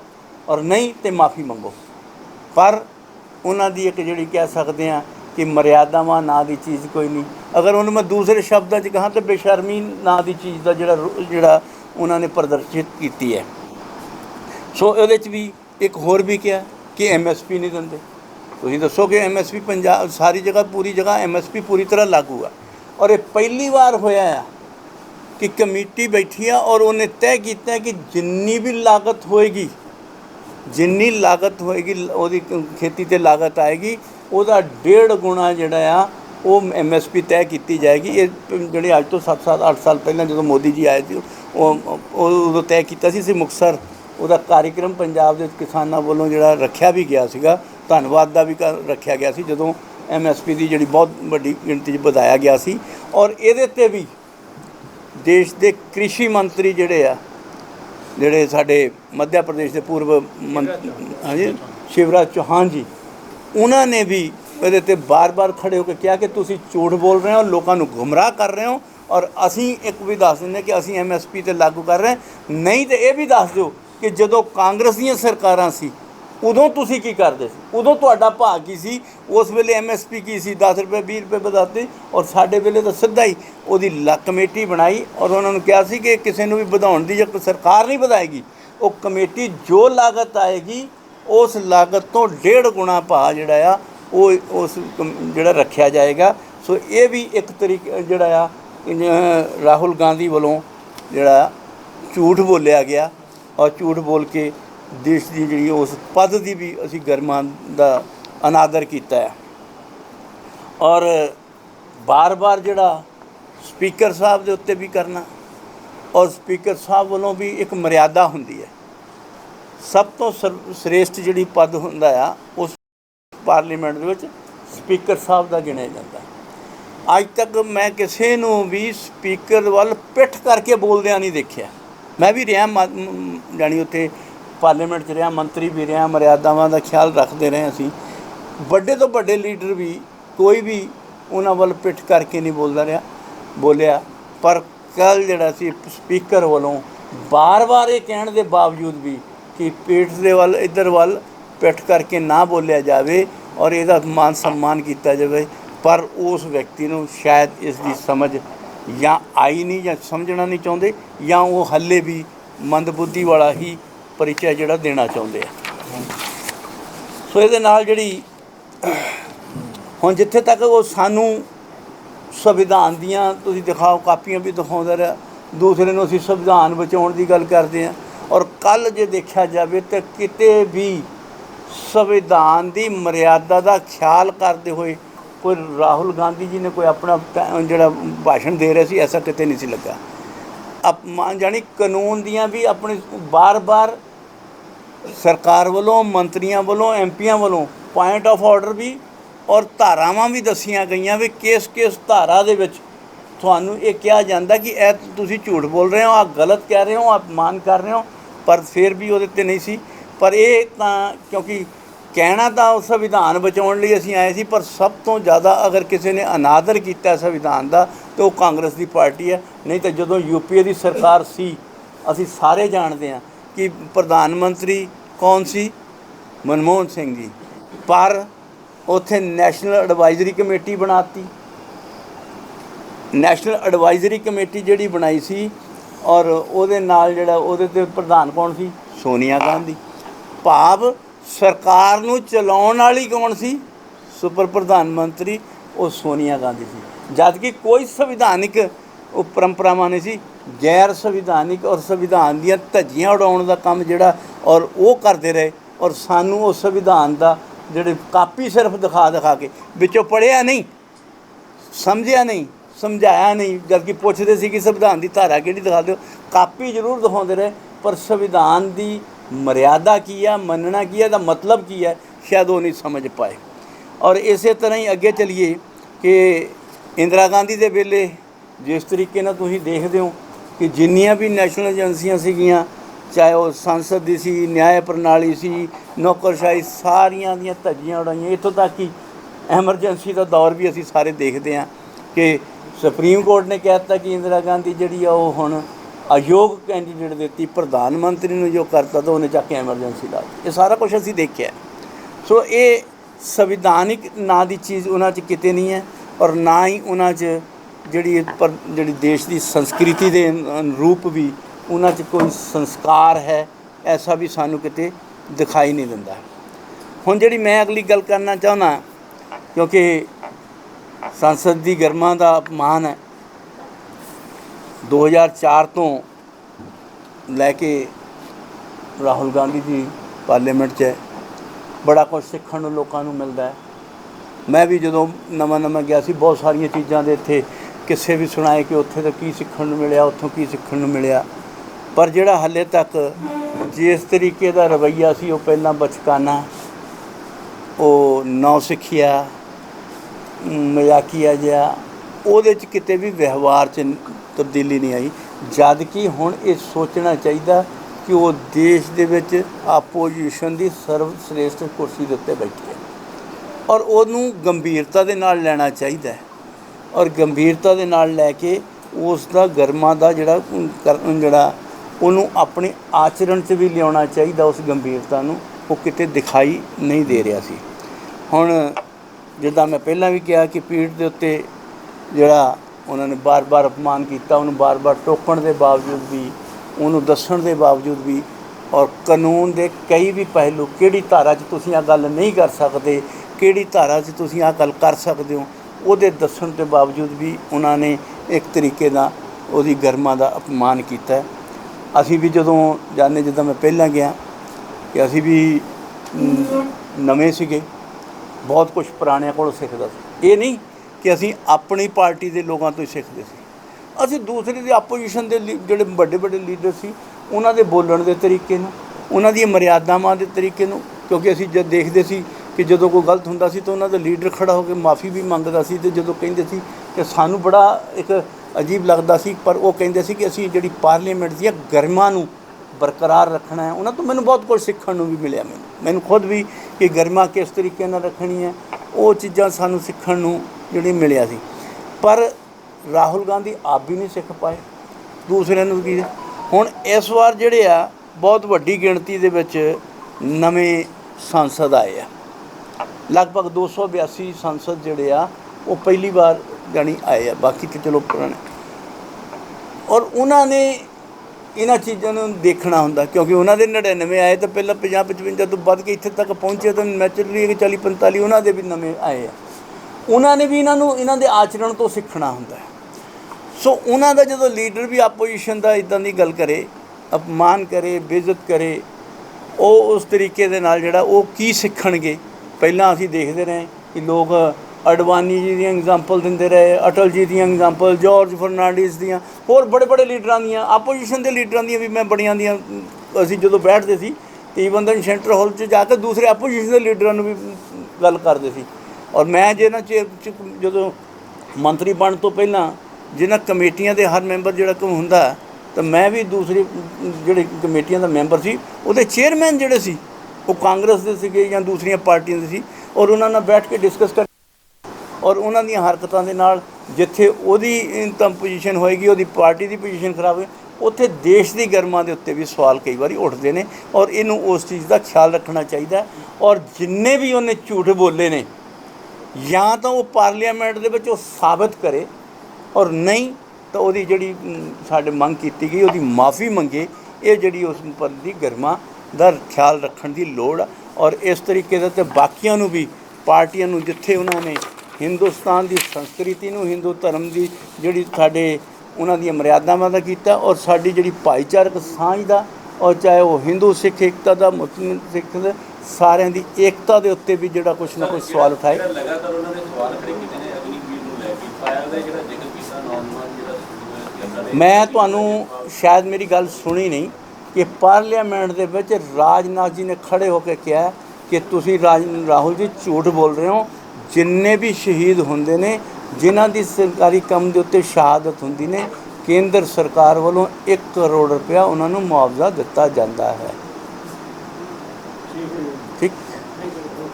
ਔਰ ਨਹੀਂ ਤੇ ਮਾਫੀ ਮੰਗੋ। ਪਰ ਉਹਨਾਂ ਦੀ ਇੱਕ ਜਿਹੜੀ ਕਹਿ ਸਕਦੇ ਆ ਕਿ ਮਰਿਆਦਾਵਾਂ ਨਾਂ ਦੀ ਚੀਜ਼ ਕੋਈ ਨਹੀਂ। ਅਗਰ ਉਹਨੂੰ ਮੈਂ ਦੂਸਰੇ ਸ਼ਬਦਾਂ 'ਚ ਕਹਾਂ ਤਾਂ ਬੇਸ਼ਰਮੀ ਨਾਂ ਦੀ ਚੀਜ਼ ਦਾ ਜਿਹੜਾ ਰੁ- ਜਿਹੜਾ ਉਹਨਾਂ ਨੇ ਪ੍ਰਦਰਸ਼ਿਤ ਕੀਤੀ ਹੈ। ਸੋ ਇਹਦੇ 'ਚ ਵੀ ਇੱਕ ਹੋਰ ਵੀ ਕਿਹਾ ਕਿ ਐਮਐਸਪੀ ਨਹੀਂ ਦਿੰਦੇ। ਤੁਸੀਂ ਦੱਸੋ ਕਿ ਐਮਐਸਪੀ ਪੰਜਾਬ ਸਾਰੀ ਜਗ੍ਹਾ, ਪੂਰੀ ਜਗ੍ਹਾ ਐਮਐਸਪੀ ਪੂਰੀ ਤਰ੍ਹਾਂ ਲਾਗੂ ਆ। ਔਰ ਇਹ ਪਹਿਲੀ ਵਾਰ ਹੋਇਆ ਆ ਕਿ ਕਮੇਟੀ ਬੈਠੀ ਆ ਔਰ ਉਹਨੇ ਤੈਅ ਕੀਤਾ ਕਿ ਜਿੰਨੀ ਵੀ ਲਾਗਤ ਹੋਏਗੀ, ਜਿੰਨੀ ਲਾਗਤ ਹੋਏਗੀ, ਉਹਦੀ ਖੇਤੀ ਤੇ ਲਾਗਤ ਆਏਗੀ, ਉਹਦਾ ਡੇਢ ਗੁਣਾ ਜਿਹੜਾ ਆ, ਉਹ ਐਮਐਸਪੀ ਤੈਅ ਕੀਤੀ ਜਾਏਗੀ। ਇਹ ਜਿਹੜੇ ਅੱਜ ਤੋਂ 7 ਸਾਲ 8 ਸਾਲ ਪਹਿਲਾਂ ਜਦੋਂ ਮੋਦੀ ਜੀ ਆਏ ਸੀ, ਉਹ ਉਹ ਉਦੋਂ ਤੈਅ ਕੀਤਾ ਸੀ ਸੀ ਮੁਕਤਸਰ ਉਹਦਾ ਕਾਰਜਕ੍ਰਮ ਪੰਜਾਬ ਦੇ ਕਿਸਾਨਾਂ ਵੱਲੋਂ ਜਿਹੜਾ ਰੱਖਿਆ ਵੀ ਗਿਆ ਸੀਗਾ, ਧੰਨਵਾਦ ਦਾ ਵੀ ਕਰ- ਰੱਖਿਆ ਗਿਆ ਸੀ, ਜਦੋਂ ਐਮਐਸਪੀ ਦੀ ਜਿਹੜੀ ਬਹੁਤ ਵੱਡੀ ਗਿਣਤੀ 'ਚ ਵਧਾਇਆ ਗਿਆ ਸੀ। ਔਰ ਇਹਦੇ ਤੇ ਵੀ ਦੇਸ਼ ਦੇ ਕ੍ਰਿਸ਼ੀ ਮੰਤਰੀ ਜਿਹੜੇ ਆ, ਜਿਹੜੇ ਸਾਡੇ ਮੱਧ ਪ੍ਰਦੇਸ਼ ਦੇ ਪੂਰਵ ਮੰਤ- ਹਾਂਜੀ, ਸ਼ਿਵਰਾਜ ਚੌਹਾਨ ਜੀ, ਉਹਨਾਂ ਨੇ ਵੀ ਇਹਦੇ ਤੇ ਬਾਰ-ਬਾਰ ਖੜੇ ਹੋ ਕੇ ਕਿਹਾ ਕਿ ਤੁਸੀਂ ਝੂਠ ਬੋਲ ਰਹੇ ਹੋ, ਲੋਕਾਂ ਨੂੰ ਗੁੰਮਰਾਹ ਕਰ ਰਹੇ ਹੋ ਔਰ ਅਸੀਂ ਇੱਕ ਵੀ ਦੱਸ ਦਿੰਦੇ ਕਿ ਅਸੀਂ ਐਮਐਸਪੀ ਤੇ ਲਾਗੂ ਕਰ ਰਹੇ ਨਹੀਂ ਤੇ ਇਹ ਵੀ ਦੱਸ ਦਿਓ ਕਿ ਜਦੋਂ ਕਾਂਗਰਸ ਦੀਆਂ ਸਰਕਾਰਾਂ ਸੀ, ਉਦੋਂ ਤੁਸੀਂ ਕੀ ਕਰਦੇ ਸੀ? ਉਦੋਂ ਤੁਹਾਡਾ ਭਾਅ ਕੀ ਸੀ? ਉਸ ਵੇਲੇ ਐਮਐਸਪੀ ਕੀ ਸੀ? 10 ਰੁਪਏ 20 ਰੁਪਏ ਵਧਾਤੇ ਔਰ ਸਾਡੇ ਵੇਲੇ ਤਾਂ ਸਿੱਧਾ ਹੀ ਉਹਦੀ ਲਾ, ਕਮੇਟੀ ਬਣਾਈ ਔਰ ਉਹਨਾਂ ਨੂੰ ਕਿਹਾ ਸੀ ਕਿ ਕਿਸੇ ਨੂੰ ਵੀ ਵਧਾਉਣ ਦੀ ਜੇ ਸਰਕਾਰ ਨਹੀਂ ਵਧਾਏਗੀ, ਉਹ ਕਮੇਟੀ ਜੋ ਲਾਗਤ ਆਏਗੀ, ਉਸ ਲਾਗਤ ਤੋਂ ਡੇਢ ਗੁਣਾ ਭਾਅ ਜਿਹੜਾ ਆ, ਉਹ ਉਸ ਕਮ- ਜਿਹੜਾ ਰੱਖਿਆ ਜਾਏਗਾ। ਸੋ ਇਹ ਵੀ ਇੱਕ ਤਰੀਕਾ, ਜਿਹੜਾ ਆ ਰਾਹੁਲ ਗਾਂਧੀ ਵੱਲੋਂ ਜਿਹੜਾ ਝੂਠ ਬੋਲਿਆ ਗਿਆ। ਔਰ ਝੂਠ ਬੋਲ ਕੇ ਦੇਸ਼ ਦੀ ਜਿਹੜੀ ਉਸ ਪਦ ਦੀ ਵੀ ਅਸੀਂ ਗਰਮਾਂ ਦਾ ਅਨਾਦਰ ਕੀਤਾ ਹੈ। ਔਰ ਬਾਰ-ਬਾਰ ਜਿਹੜਾ ਸਪੀਕਰ ਸਾਹਿਬ ਦੇ ਉੱਤੇ ਵੀ ਕਰਨਾ, ਔਰ ਸਪੀਕਰ ਸਾਹਿਬ ਵੱਲੋਂ ਵੀ ਇੱਕ ਮਰਿਆਦਾ ਹੁੰਦੀ ਹੈ। ਸਭ ਤੋਂ ਸਰ- ਸ੍ਰੇਸ਼ਟ ਜਿਹੜੀ ਪਦ ਹੁੰਦਾ ਆ, ਉਸ ਪਾਰਲੀਮੈਂਟ ਦੇ ਵਿੱਚ ਸਪੀਕਰ ਸਾਹਿਬ ਦਾ ਗਿਣਿਆ ਜਾਂਦਾ ਅੱਜ ਤੱਕ ਮੈਂ ਕਿਸੇ ਨੂੰ ਵੀ ਸਪੀਕਰ ਵੱਲ ਪਿੱਠ ਕਰਕੇ ਬੋਲਦਿਆਂ ਨਹੀਂ ਦੇਖਿਆ। ਮੈਂ ਵੀ ਰਿਹਾ ਮ- ਜਾਣੀ ਉੱਥੇ ਪਾਰਲੀਮੈਂਟ 'ਚ ਰਿਹਾ, ਮੰਤਰੀ ਵੀ ਰਿਹਾ, ਮਰਿਆਦਾਵਾਂ ਦਾ ਖਿਆਲ ਰੱਖਦੇ ਰਹੇ ਅਸੀਂ। ਵੱਡੇ ਤੋਂ ਵੱਡੇ ਲੀਡਰ ਵੀ ਕੋਈ ਵੀ ਉਹਨਾਂ ਵੱਲ ਪਿੱਠ ਕਰਕੇ ਨਹੀਂ ਬੋਲਦਾ ਰਿਹਾ, ਬੋਲਿਆ। ਪਰ ਕੱਲ ਜਿਹੜਾ ਸੀ ਸਪੀਕਰ ਵੱਲੋਂ ਬਾਰ-ਬਾਰ ਇਹ ਕਹਿਣ ਦੇ ਬਾਵਜੂਦ ਵੀ ਕਿ ਪੀਠ ਦੇ ਵੱਲ, ਇੱਧਰ ਵੱਲ ਪਿੱਠ ਕਰਕੇ ਨਾ ਬੋਲਿਆ ਜਾਵੇ ਔਰ ਇਹਦਾ ਮਾਨ ਸਨਮਾਨ ਕੀਤਾ ਜਾਵੇ, ਪਰ ਉਸ ਵਿਅਕਤੀ ਨੂੰ ਸ਼ਾਇਦ ਇਸ ਦੀ ਸਮਝ ਜਾਂ ਆਈ ਨਹੀਂ ਜਾਂ ਸਮਝਣਾ ਨਹੀਂ ਚਾਹੁੰਦੇ ਜਾਂ ਉਹ ਹੱਲੇ ਵੀ ਮੰਦਬੁੱਧੀ ਵਾਲਾ ਹੀ ਪਰਿਚੈ ਜਿਹੜਾ ਦੇਣਾ ਚਾਹੁੰਦੇ ਆ। ਸੋ ਇਹਦੇ ਨਾਲ ਜਿਹੜੀ ਹੁਣ ਜਿੱਥੇ ਤੱਕ ਉਹ ਸਾਨੂੰ ਸੰਵਿਧਾਨ ਦੀਆਂ ਤੁਸੀਂ ਦਿਖਾਓ ਕਾਪੀਆਂ ਵੀ ਦਿਖਾਉਂਦਾ ਰਿਹਾ, ਦੂਸਰੇ ਨੂੰ ਅਸੀਂ ਸੰਵਿਧਾਨ ਬਚਾਉਣ ਦੀ ਗੱਲ ਕਰਦੇ ਆ ਔਰ ਕੱਲ ਜੇ ਦੇਖਿਆ ਜਾਵੇ ਤਾਂ ਕਿਤੇ ਵੀ ਸੰਵਿਧਾਨ ਦੀ ਮਰਿਆਦਾ ਦਾ ਖਿਆਲ ਕਰਦੇ ਹੋਏ ਕੋਈ ਰਾਹੁਲ ਗਾਂਧੀ ਜੀ ਨੇ ਕੋਈ ਆਪਣਾ ਟ- ਜਿਹੜਾ ਭਾਸ਼ਣ ਦੇ ਰਿਹਾ ਸੀ, ਐਸਾ ਕਿਤੇ ਨਹੀਂ ਸੀ ਲੱਗਾ। ਅਪਮਾਨ ਜਾਨੀ ਕਾਨੂੰਨ ਦੀਆਂ ਵੀ ਆਪਣੀ ਬਾਰ-ਬਾਰ ਸਰਕਾਰ ਵੱਲੋਂ, ਮੰਤਰੀਆਂ ਵੱਲੋਂ, ਐਮਪੀਆਂ ਵੱਲੋਂ ਪੁਆਇੰਟ ਆਫ ਆਰਡਰ ਵੀ ਔਰ ਧਾਰਾਵਾਂ ਵੀ ਦੱਸੀਆਂ ਗਈਆਂ ਵੀ ਕਿਸ ਕਿਸ ਧਾਰਾ ਦੇ ਵਿੱਚ ਤੁਹਾਨੂੰ ਇਹ ਕਿਹਾ ਜਾਂਦਾ ਕਿ ਇਹ ਤੁਸੀਂ ਝੂਠ ਬੋਲ ਰਹੇ ਹੋ ਆ ਗਲਤ ਕਹਿ ਰਹੇ ਹੋ ਆਪ ਮਾਨ ਕਰ ਰਹੇ ਹੋ, ਪਰ ਫਿਰ ਵੀ ਉਹਦੇ ਤੇ ਨਹੀਂ ਸੀ। ਪਰ ਇਹ ਤਾਂ ਕਿਉਂਕਿ ਕਹਿਣਾ ਤਾਂ ਉਹ ਸੰਵਿਧਾਨ ਬਚਾਉਣ ਲਈ ਅਸੀਂ ਆਏ ਸੀ, ਪਰ ਸਭ ਤੋਂ ਜ਼ਿਆਦਾ ਅਗਰ ਕਿਸੇ ਨੇ ਅਨਾਦਰ ਕੀਤਾ ਸੰਵਿਧਾਨ ਦਾ, ਤਾਂ ਉਹ ਕਾਂਗਰਸ ਦੀ ਪਾਰਟੀ ਹੈ। ਨਹੀਂ ਤਾਂ ਜਦੋਂ ਯੂਪੀਏ ਦੀ ਸਰਕਾਰ ਸੀ, ਅਸੀਂ ਸਾਰੇ ਜਾਣਦੇ ਹਾਂ ਕਿ ਪ੍ਰਧਾਨ ਮੰਤਰੀ ਕੌਣ ਸੀ? ਮਨਮੋਹਨ ਸਿੰਘ ਜੀ। ਪਰ ਉੱਥੇ ਨੈਸ਼ਨਲ ਐਡਵਾਈਜ਼ਰੀ ਕਮੇਟੀ ਬਣਾਤੀ। ਨੈਸ਼ਨਲ ਐਡਵਾਈਜ਼ਰੀ ਕਮੇਟੀ ਜਿਹੜੀ ਬਣਾਈ ਸੀ, ਔਰ ਉਹਦੇ ਨਾਲ ਜਿਹੜਾ ਉਹਦੇ ਤੇ ਪ੍ਰਧਾਨ ਕੌਣ ਸੀ? ਸੋਨੀਆ ਗਾਂਧੀ। ਭਾਵ ਸਰਕਾਰ ਨੂੰ ਚਲਾਉਣ ਵਾਲੀ ਕੌਣ ਸੀ? ਸੁਪਰ ਪ੍ਰਧਾਨ ਮੰਤਰੀ, ਉਹ ਸੋਨੀਆ ਗਾਂਧੀ ਸੀ। ਜਦ ਕਿ ਕੋਈ ਸੰਵਿਧਾਨਿਕ ਉਹ ਪਰੰਪਰਾਵਾਂ ਨਹੀਂ ਸੀ। ਗੈਰ ਸੰਵਿਧਾਨਿਕ ਔਰ ਸੰਵਿਧਾਨ ਦੀਆਂ ਧੱਜੀਆਂ ਉਡਾਉਣ ਦਾ ਕੰਮ ਜਿਹੜਾ ਔਰ ਉਹ ਕਰਦੇ ਰਹੇ ਔਰ ਸਾਨੂੰ ਉਹ ਸੰਵਿਧਾਨ ਦਾ ਜਿਹੜੇ ਕਾਪੀ ਸਿਰਫ ਦਿਖਾ ਦਿਖਾ ਕੇ ਵਿੱਚੋਂ ਪੜਿਆ ਨਹੀਂ, ਸਮਝਿਆ ਨਹੀਂ, ਸਮਝਾਇਆ ਨਹੀਂ ਜਦ ਕਿ ਪੁੱਛਦੇ ਸੀ ਕਿ ਸੰਵਿਧਾਨ ਦੀ ਧਾਰਾ ਕਿਹੜੀ ਦਿਖਾ ਦਿਓ, ਕਾਪੀ ਜ਼ਰੂਰ ਦਿਖਾਉਂਦੇ ਰਹੇ, ਪਰ ਸੰਵਿਧਾਨ ਦੀ ਮਰਿਆਦਾ ਕੀ ਆ, ਮੰਨਣਾ ਕੀ ਹੈ ਦਾ ਮਤਲਬ ਕੀ ਹੈ ਸ਼ਾਇਦ ਉਹ ਨਹੀਂ ਸਮਝ ਪਾਏ। ਔਰ ਇਸੇ ਤਰ੍ਹਾਂ ਹੀ ਅੱਗੇ ਚਲੀਏ ਕਿ ਇੰਦਰਾ ਗਾਂਧੀ ਦੇ ਵੇਲੇ ਜਿਸ ਤਰੀਕੇ ਨਾਲ ਤੁਸੀਂ ਦੇਖਦੇ ਹੋ ਕਿ ਜਿੰਨੀਆਂ ਵੀ ਨੈਸ਼ਨਲ ਏਜੰਸੀਆਂ ਸੀਗੀਆਂ, ਚਾਹੇ ਉਹ ਸੰਸਦ ਦੀ ਸੀ, ਨਿਆਂ ਪ੍ਰਣਾਲੀ ਸੀ, ਨੌਕਰਸ਼ਾਹੀ ਸਾਰੀਆਂ ਦੀਆਂ ਧੱਜੀਆਂ ਉਡਾਈਆਂ, ਇੱਥੋਂ ਤੱਕ ਕਿ ਐਮਰਜੈਂਸੀ ਦਾ ਦੌਰ ਵੀ ਅਸੀਂ ਸਾਰੇ ਦੇਖਦੇ ਹਾਂ ਕਿ ਸੁਪਰੀਮ ਕੋਰਟ ਨੇ ਕਹਿ ਦਿੱਤਾ ਕਿ ਇੰਦਰਾ ਗਾਂਧੀ ਜਿਹੜੀ ਆ ਉਹ ਹੁਣ ਅਯੋਗ ਕੈਂਡੀਡੇਟ ਦਿੱਤੀ, ਪ੍ਰਧਾਨ ਮੰਤਰੀ ਨੂੰ ਜੋ ਕਰਤਾ ਤਾਂ ਉਹਨੇ ਚੱਕ ਕੇ ਐਮਰਜੈਂਸੀ ਲਾ ਇਹ ਸਾਰਾ ਕੁਝ ਅਸੀਂ ਦੇਖਿਆ ਸੋ ਇਹ ਸੰਵਿਧਾਨਿਕ ਨਾਂ ਦੀ ਚੀਜ਼ ਉਹਨਾਂ 'ਚ ਕਿਤੇ ਨਹੀਂ ਹੈ ਔਰ ਨਾ ਹੀ ਉਹਨਾਂ 'ਚ ਜਿਹੜੀ ਪਰ, ਜਿਹੜੀ ਦੇਸ਼ ਦੀ ਸੰਸਕ੍ਰਿਤੀ ਦੇ ਅਨੁਰੂਪ ਵੀ ਉਹਨਾਂ 'ਚ ਕੋਈ ਸੰਸਕਾਰ ਹੈ, ਐਸਾ ਵੀ ਸਾਨੂੰ ਕਿਤੇ ਦਿਖਾਈ ਨਹੀਂ ਦਿੰਦਾ। ਹੁਣ ਜਿਹੜੀ ਮੈਂ ਅਗਲੀ ਗੱਲ ਕਰਨਾ ਚਾਹੁੰਦਾ, ਕਿਉਂਕਿ ਸੰਸਦ ਦੀ ਗਰਮਾ ਦਾ ਅਪਮਾਨ ਹੈ 2004 ਤੋਂ ਲੈ ਕੇ ਰਾਹੁਲ ਗਾਂਧੀ ਜੀ ਪਾਰਲੀਮੈਂਟ 'ਚ ਬੜਾ ਕੁਝ ਸਿੱਖਣ ਨੂੰ ਲੋਕਾਂ ਨੂੰ ਮਿਲਦਾ ਹੈ। ਮੈਂ ਵੀ ਜਦੋਂ ਨਵਾਂ ਨਵਾਂ ਗਿਆ ਸੀ, ਬਹੁਤ ਸਾਰੀਆਂ ਚੀਜ਼ਾਂ ਦੇ ਇੱਥੇ ਕਿਸੇ ਵੀ ਸੁਣਾਏ ਕਿ ਉੱਥੇ ਤੋਂ ਕੀ ਸਿੱਖਣ ਨੂੰ ਮਿਲਿਆ, ਉੱਥੋਂ ਕੀ ਸਿੱਖਣ ਨੂੰ ਮਿਲਿਆ। ਪਰ ਜਿਹੜਾ ਹੱਲੇ ਤੱਕ ਜਿਸ ਤਰੀਕੇ ਦਾ ਰਵੱਈਆ ਸੀ, ਉਹ ਪਹਿਲਾਂ ਬਚਕਾਨਾ, ਉਹ ਨੌ ਸਿੱਖਿਆ, ਮਜ਼ਾਕੀਆ ਜਿਹਾ ਉਹਦੇ ਚ ਕਿਤੇ ਵੀ ਵਿਵਹਾਰ ਚ ਤਬਦੀਲੀ ਨਹੀਂ ਆਈ। ਜਦ ਕਿ ਹੁਣ ਇਹ ਸੋਚਣਾ ਚਾਹੀਦਾ ਕਿ ਉਹ ਦੇਸ਼ ਦੇ ਵਿੱਚ ਆਪੋਜੀਸ਼ਨ ਦੀ ਸਰਵ ਸ੍ਰੇਸ਼ਟ ਕੁਰਸੀ ਦੇ ਉੱਤੇ ਬੈਠੀ ਹੈ। ਔਰ ਉਹਨੂੰ ਗੰਭੀਰਤਾ ਦੇ ਨਾਲ ਲੈਣਾ ਚਾਹੀਦਾ ਹੈ। ਔਰ ਗੰਭੀਰਤਾ ਦੇ ਨਾਲ ਲੈ ਕੇ ਉਸ ਦਾ ਗਰਮਾ ਦਾ ਜਿਹੜਾ ਜਿਹੜਾ ਉਹਨੂੰ ਆਪਣੇ ਆਚਰਣ 'ਚ ਵੀ ਲਿਆਉਣਾ ਚਾਹੀਦਾ ਉਸ ਗੰਭੀਰਤਾ ਨੂੰ, ਉਹ ਕਿਤੇ ਦਿਖਾਈ ਨਹੀਂ ਦੇ ਰਿਹਾ ਸੀ। ਹੁਣ ਜਿੱਦਾਂ ਮੈਂ ਪਹਿਲਾਂ ਵੀ ਕਿਹਾ ਕਿ ਪੀੜ ਦੇ ਉੱਤੇ ਜਿਹੜਾ ਉਹਨਾਂ ਨੇ ਬਾਰ-ਬਾਰ ਅਪਮਾਨ ਕੀਤਾ, ਉਹਨੂੰ ਬਾਰ-ਬਾਰ ਟੋਕਣ ਦੇ ਬਾਵਜੂਦ ਵੀ, ਉਹਨੂੰ ਦੱਸਣ ਦੇ ਬਾਵਜੂਦ ਵੀ ਔਰ ਕਾਨੂੰਨ ਦੇ ਕਈ ਵੀ ਪਹਿਲੂ, ਕਿਹੜੀ ਧਾਰਾ 'ਚ ਤੁਸੀਂ ਆ ਗੱਲ ਨਹੀਂ ਕਰ ਸਕਦੇ, ਕਿਹੜੀ ਧਾਰਾ 'ਚ ਤੁਸੀਂ ਆ ਗੱਲ ਕਰ ਸਕਦੇ ਹੋ, ਉਹਦੇ ਦੱਸਣ ਦੇ ਬਾਵਜੂਦ ਵੀ ਉਹਨਾਂ ਨੇ ਇੱਕ ਤਰੀਕੇ ਦਾ ਉਹਦੀ ਗਰਮਾ ਦਾ ਅਪਮਾਨ ਕੀਤਾ। ਅਸੀਂ ਵੀ ਜਦੋਂ ਜਾਣੇ, ਜਿੱਦਾਂ ਮੈਂ ਪਹਿਲਾਂ ਗਿਆ ਕਿ ਅਸੀਂ ਵੀ ਨਵੇਂ ਸੀਗੇ, ਬਹੁਤ ਕੁਝ ਪੁਰਾਣਿਆਂ ਕੋਲੋਂ ਸਿੱਖਦਾ ਸੀ। ਇਹ ਨਹੀਂ ਕਿ ਅਸੀਂ ਆਪਣੀ ਪਾਰਟੀ ਦੇ ਲੋਕਾਂ ਤੋਂ ਹੀ ਸਿੱਖਦੇ ਸੀ। ਅਸੀਂ ਦੂਸਰੇ ਦੀ ਆਪੋਜੀਸ਼ਨ ਦੇ ਲੀ- ਜਿਹੜੇ ਵੱਡੇ ਵੱਡੇ ਲੀਡਰ ਸੀ, ਉਹਨਾਂ ਦੇ ਬੋਲਣ ਦੇ ਤਰੀਕੇ ਨੂੰ, ਉਹਨਾਂ ਦੀਆਂ ਮਰਿਆਦਾਵਾਂ ਦੇ ਤਰੀਕੇ ਨੂੰ, ਕਿਉਂਕਿ ਅਸੀਂ ਜਦ ਦੇਖਦੇ ਸੀ ਕਿ ਜਦੋਂ ਕੋਈ ਗਲਤ ਹੁੰਦਾ ਸੀ ਤਾਂ ਉਹਨਾਂ ਦਾ ਲੀਡਰ ਖੜਾ ਹੋ ਕੇ ਮਾਫੀ ਵੀ ਮੰਗਦਾ ਸੀ ਤੇ ਜਦੋਂ ਕਹਿੰਦੇ ਸੀ ਕਿ ਸਾਨੂੰ ਬੜਾ ਇੱਕ ਅਜੀਬ ਲੱਗਦਾ ਸੀ, ਪਰ ਉਹ ਕਹਿੰਦੇ ਸੀ ਕਿ ਅਸੀਂ ਜਿਹੜੀ ਪਾਰਲੀਮੈਂਟ ਦੀਆਂ ਗਰਮਾ ਨੂੰ ਬਰਕਰਾਰ ਰੱਖਣਾ ਹੈ, ਉਹਨਾਂ ਤੋਂ ਮੈਨੂੰ ਬਹੁਤ ਕੁਝ ਸਿੱਖਣ ਨੂੰ ਵੀ ਮਿਲਿਆ ਮੈਨੂੰ। ਮੈਨੂੰ ਖੁਦ ਵੀ ਕਿ ਗਰਮਾ ਕਿਸ ਤਰੀਕੇ ਨਾਲ ਰੱਖਣੀ ਹੈ, ਉਹ ਚੀਜ਼ਾਂ ਸਾਨੂੰ ਸਿੱਖਣ ਨੂੰ ਜਿਹੜੀ ਮਿਲਿਆ ਸੀ। ਪਰ ਰਾਹੁਲ ਗਾਂਧੀ ਆਪ ਵੀ ਨਹੀਂ ਸਿੱਖ ਪਾਏ। ਦੂਸਰਿਆਂ ਨੂੰ ਕੀ ਹੁਣ ਇਸ ਵਾਰ ਜਿਹੜੇ ਆ, ਬਹੁਤ ਵੱਡੀ ਗਿਣਤੀ ਦੇ ਵਿੱਚ ਨਵੇਂ ਸੰਸਦ ਆਏ ਆ। ਲਗਭਗ 282 ਸੰਸਦ ਜਿਹੜੇ ਆ, ਉਹ ਪਹਿਲੀ ਵਾਰ ਜਾਣੀ ਆਏ ਆ। ਬਾਕੀ ਤੇ ਚਲੋ ਪੁਰਾਣੇ। ਔਰ ਉਹਨਾਂ ਨੇ ਇਹਨਾਂ ਚੀਜ਼ਾਂ ਨੂੰ ਦੇਖਣਾ ਹੁੰਦਾ, ਕਿਉਂਕਿ ਉਹਨਾਂ ਦੇ 99 ਆਏ ਤਾਂ ਪਹਿਲਾਂ 50 55 ਤੋਂ ਵੱਧ ਕੇ ਇੱਥੇ ਤੱਕ ਪਹੁੰਚੇ ਤਾਂ ਨੈਚੁਰਲੀ ਕਿ 40 45 ਉਹਨਾਂ ਦੇ ਵੀ ਨਵੇਂ ਆਏ ਆ। ਉਹਨਾਂ ਨੇ ਵੀ ਇਹਨਾਂ ਨੂੰ, ਇਹਨਾਂ ਦੇ ਆਚਰਣ ਤੋਂ ਸਿੱਖਣਾ ਹੁੰਦਾ ਹੈ। ਸੋ ਉਹਨਾਂ ਦਾ ਜਦੋਂ ਲੀਡਰ ਵੀ ਆਪੋਜੀਸ਼ਨ ਦਾ ਇਦਾਂ ਦੀ ਗੱਲ ਕਰੇ, ਅਪਮਾਨ ਕਰੇ, ਬੇਇੱਜ਼ਤ ਕਰੇ, ਉਹ ਉਸ ਤਰੀਕੇ ਦੇ ਨਾਲ ਜਿਹੜਾ ਉਹ ਕੀ ਸਿੱਖਣਗੇ? ਪਹਿਲਾਂ ਅਸੀਂ ਦੇਖਦੇ ਰਹੇ ਕਿ ਲੋਕ ਅਡਵਾਨੀ ਜੀ ਦੀਆਂ ਐਗਜ਼ਾਮਪਲ ਦਿੰਦੇ ਰਹੇ, ਅਟਲ ਜੀ ਦੀਆਂ ਐਗਜ਼ਾਮਪਲ ਜਾਰਜ ਫਰਨਾਂਡਿਸ ਦੀਆਂ, ਹੋਰ ਬੜੇ ਬੜੇ ਲੀਡਰਾਂ ਦੀਆਂ, ਆਪੋਜੀਸ਼ਨ ਦੇ ਲੀਡਰਾਂ ਦੀਆਂ ਵੀ ਮੈਂ ਬੜੀਆਂ ਦੀਆਂ, ਅਸੀਂ ਜਦੋਂ ਬੈਠਦੇ ਸੀ ਤੇ ਈਵਨ ਦਨ ਸੈਂਟਰ ਹਾਲ 'ਚ ਜਾ ਕੇ ਦੂਸਰੇ ਆਪੋਜੀਸ਼ਨ ਦੇ ਲੀਡਰਾਂ ਨੂੰ ਵੀ ਗੱਲ ਕਰਦੇ ਸੀ। ਔਰ ਮੈਂ ਜੇ ਨਾ ਚੇ- ਚ- ਜਦੋਂ ਮੰਤਰੀ ਬਣਨ ਤੋਂ ਪਹਿਲਾਂ ਜਿਹਨਾਂ ਕਮੇਟੀਆਂ ਦੇ ਹਰ ਮੈਂਬਰ ਜਿਹੜਾ ਕੋਈ ਹੁੰਦਾ ਤਾਂ ਮੈਂ ਵੀ ਦੂਸਰੀ ਅਮ, ਜਿਹੜੇ ਕਮੇਟੀਆਂ ਦਾ ਮੈਂਬਰ ਸੀ ਉਹਦੇ ਚੇਅਰਮੈਨ ਜਿਹੜੇ ਸੀ ਉਹ ਕਾਂਗਰਸ ਦੇ ਸੀਗੇ ਜਾਂ ਦੂਸਰੀਆਂ ਪਾਰਟੀਆਂ ਦੇ ਸੀ ਔਰ ਉਹਨਾਂ ਨਾਲ ਬੈਠ ਕੇ ਡਿਸਕਸ ਕਰ ਔਰ ਉਹਨਾਂ ਦੀਆਂ ਹਰਕਤਾਂ ਦੇ ਨਾਲ ਜਿੱਥੇ ਉਹਦੀ ਤਾਂ ਪੋਜੀਸ਼ਨ ਹੋਏਗੀ ਉਹਦੀ ਪਾਰਟੀ ਦੀ ਪੋਜੀਸ਼ਨ ਖਰਾਬ ਹੋਏ ਉੱਥੇ ਦੇਸ਼ ਦੀ ਗਰਮਾਂ ਦੇ ਉੱਤੇ ਵੀ ਸਵਾਲ ਕਈ ਵਾਰੀ ਉੱਠਦੇ ਨੇ ਔਰ ਇਹਨੂੰ ਉਸ ਚੀਜ਼ ਦਾ ਖਿਆਲ ਰੱਖਣਾ ਚਾਹੀਦਾ ਔਰ ਜਿੰਨੇ ਵੀ ਉਹਨੇ ਝੂਠ ਬੋਲੇ ਨੇ ਜਾਂ ਤਾਂ ਉਹ ਪਾਰਲੀਮੈਂਟ ਦੇ ਵਿੱਚ ਉਹ ਸਾਬਤ ਕਰੇ ਔਰ ਨਹੀਂ ਤਾਂ ਉਹਦੀ ਜਿਹੜੀ ਸਾਡੇ ਮੰਗ ਕੀਤੀ ਗਈ, ਉਹਦੀ ਮਾਫੀ ਮੰਗੇ, ਇਹ ਜਿਹੜੀ ਉਸ ਉੱਪਰ ਦੀ ਗਰਮਾ ਦਾ ਖਿਆਲ ਰੱਖਣ ਦੀ ਲੋੜ ਆ। ਔਰ ਇਸ ਤਰੀਕੇ ਦਾ ਤੇ ਬਾਕੀਆਂ ਨੂੰ ਵੀ, ਪਾਰਟੀਆਂ ਨੂੰ ਜਿੱਥੇ ਉਹਨਾਂ ਨੇ ਹਿੰਦੁਸਤਾਨ ਦੀ ਸੰਸਕ੍ਰਿਤੀ ਨੂੰ, ਹਿੰਦੂ ਧਰਮ ਦੀ ਜਿਹੜੀ ਸਾਡੇ, ਉਹਨਾਂ ਦੀਆਂ ਮਰਿਆਦਾਵਾਂ ਦਾ ਕੀਤਾ ਔਰ ਸਾਡੀ ਜਿਹੜੀ ਭਾਈਚਾਰਕ ਸਾਂਝ ਦਾ, ਔਰ ਚਾਹੇ ਉਹ ਹਿੰਦੂ ਸਿੱਖ ਏਕਤਾ ਦਾ, ਮੁਸਲਿਮ ਸਿੱਖ ਦਾ ਸਾਰਿਆਂ ਦੀ ਏਕਤਾ ਦੇ ਉੱਤੇ ਵੀ ਜਿਹੜਾ ਕੁਝ ਨਾ ਕੁਝ ਸਵਾਲ ਉਠਾਏ। ਜਿਹੜਾ ਲਗਾਤਾਰ ਉਹਨਾਂ ਨੇ ਸਵਾਲ ਖੜੇ ਕੀਤੇ ਨੇ ਅਗਨੀਵੀਰ ਨੂੰ ਲੈ ਕੇ ਪਾਇਆ ਦਾ ਜਿਹੜਾ ਜ਼ਿਕਰ ਕੀਤਾ ਨੌਜਵਾਨ ਜਿਹੜਾ ਯੂਨੀਵਰਸਿਟੀ ਅੰਦਰ ਮੈਂ ਤੁਹਾਨੂੰ ਸ਼ਾਇਦ ਮੇਰੀ ਗੱਲ ਸੁਣੀ ਨਹੀਂ ਕਿ ਪਾਰਲੀਮੈਂਟ ਦੇ ਵਿੱਚ ਰਾਜਨਾਥ ਜੀ ਨੇ ਖੜੇ ਹੋ ਕੇ ਕਿਹਾ ਕਿ ਤੁਸੀਂ ਰਾਹੁਲ ਜੀ ਝੂਠ ਬੋਲ ਰਹੇ ਹੋ। ਜਿੰਨੇ ਵੀ ਸ਼ਹੀਦ ਹੁੰਦੇ ਨੇ ਜਿਨ੍ਹਾਂ ਦੀ ਸਰਕਾਰੀ ਕੰਮ ਦੇ ਉੱਤੇ ਸ਼ਹਾਦਤ ਹੁੰਦੀ ਨੇ ਕੇਂਦਰ ਸਰਕਾਰ ਵੱਲੋਂ 1 ਕਰੋੜ ਰੁਪਇਆ ਉਹਨਾਂ ਨੂੰ ਮੁਆਵਜ਼ਾ ਦਿੱਤਾ ਜਾਂਦਾ ਹੈ।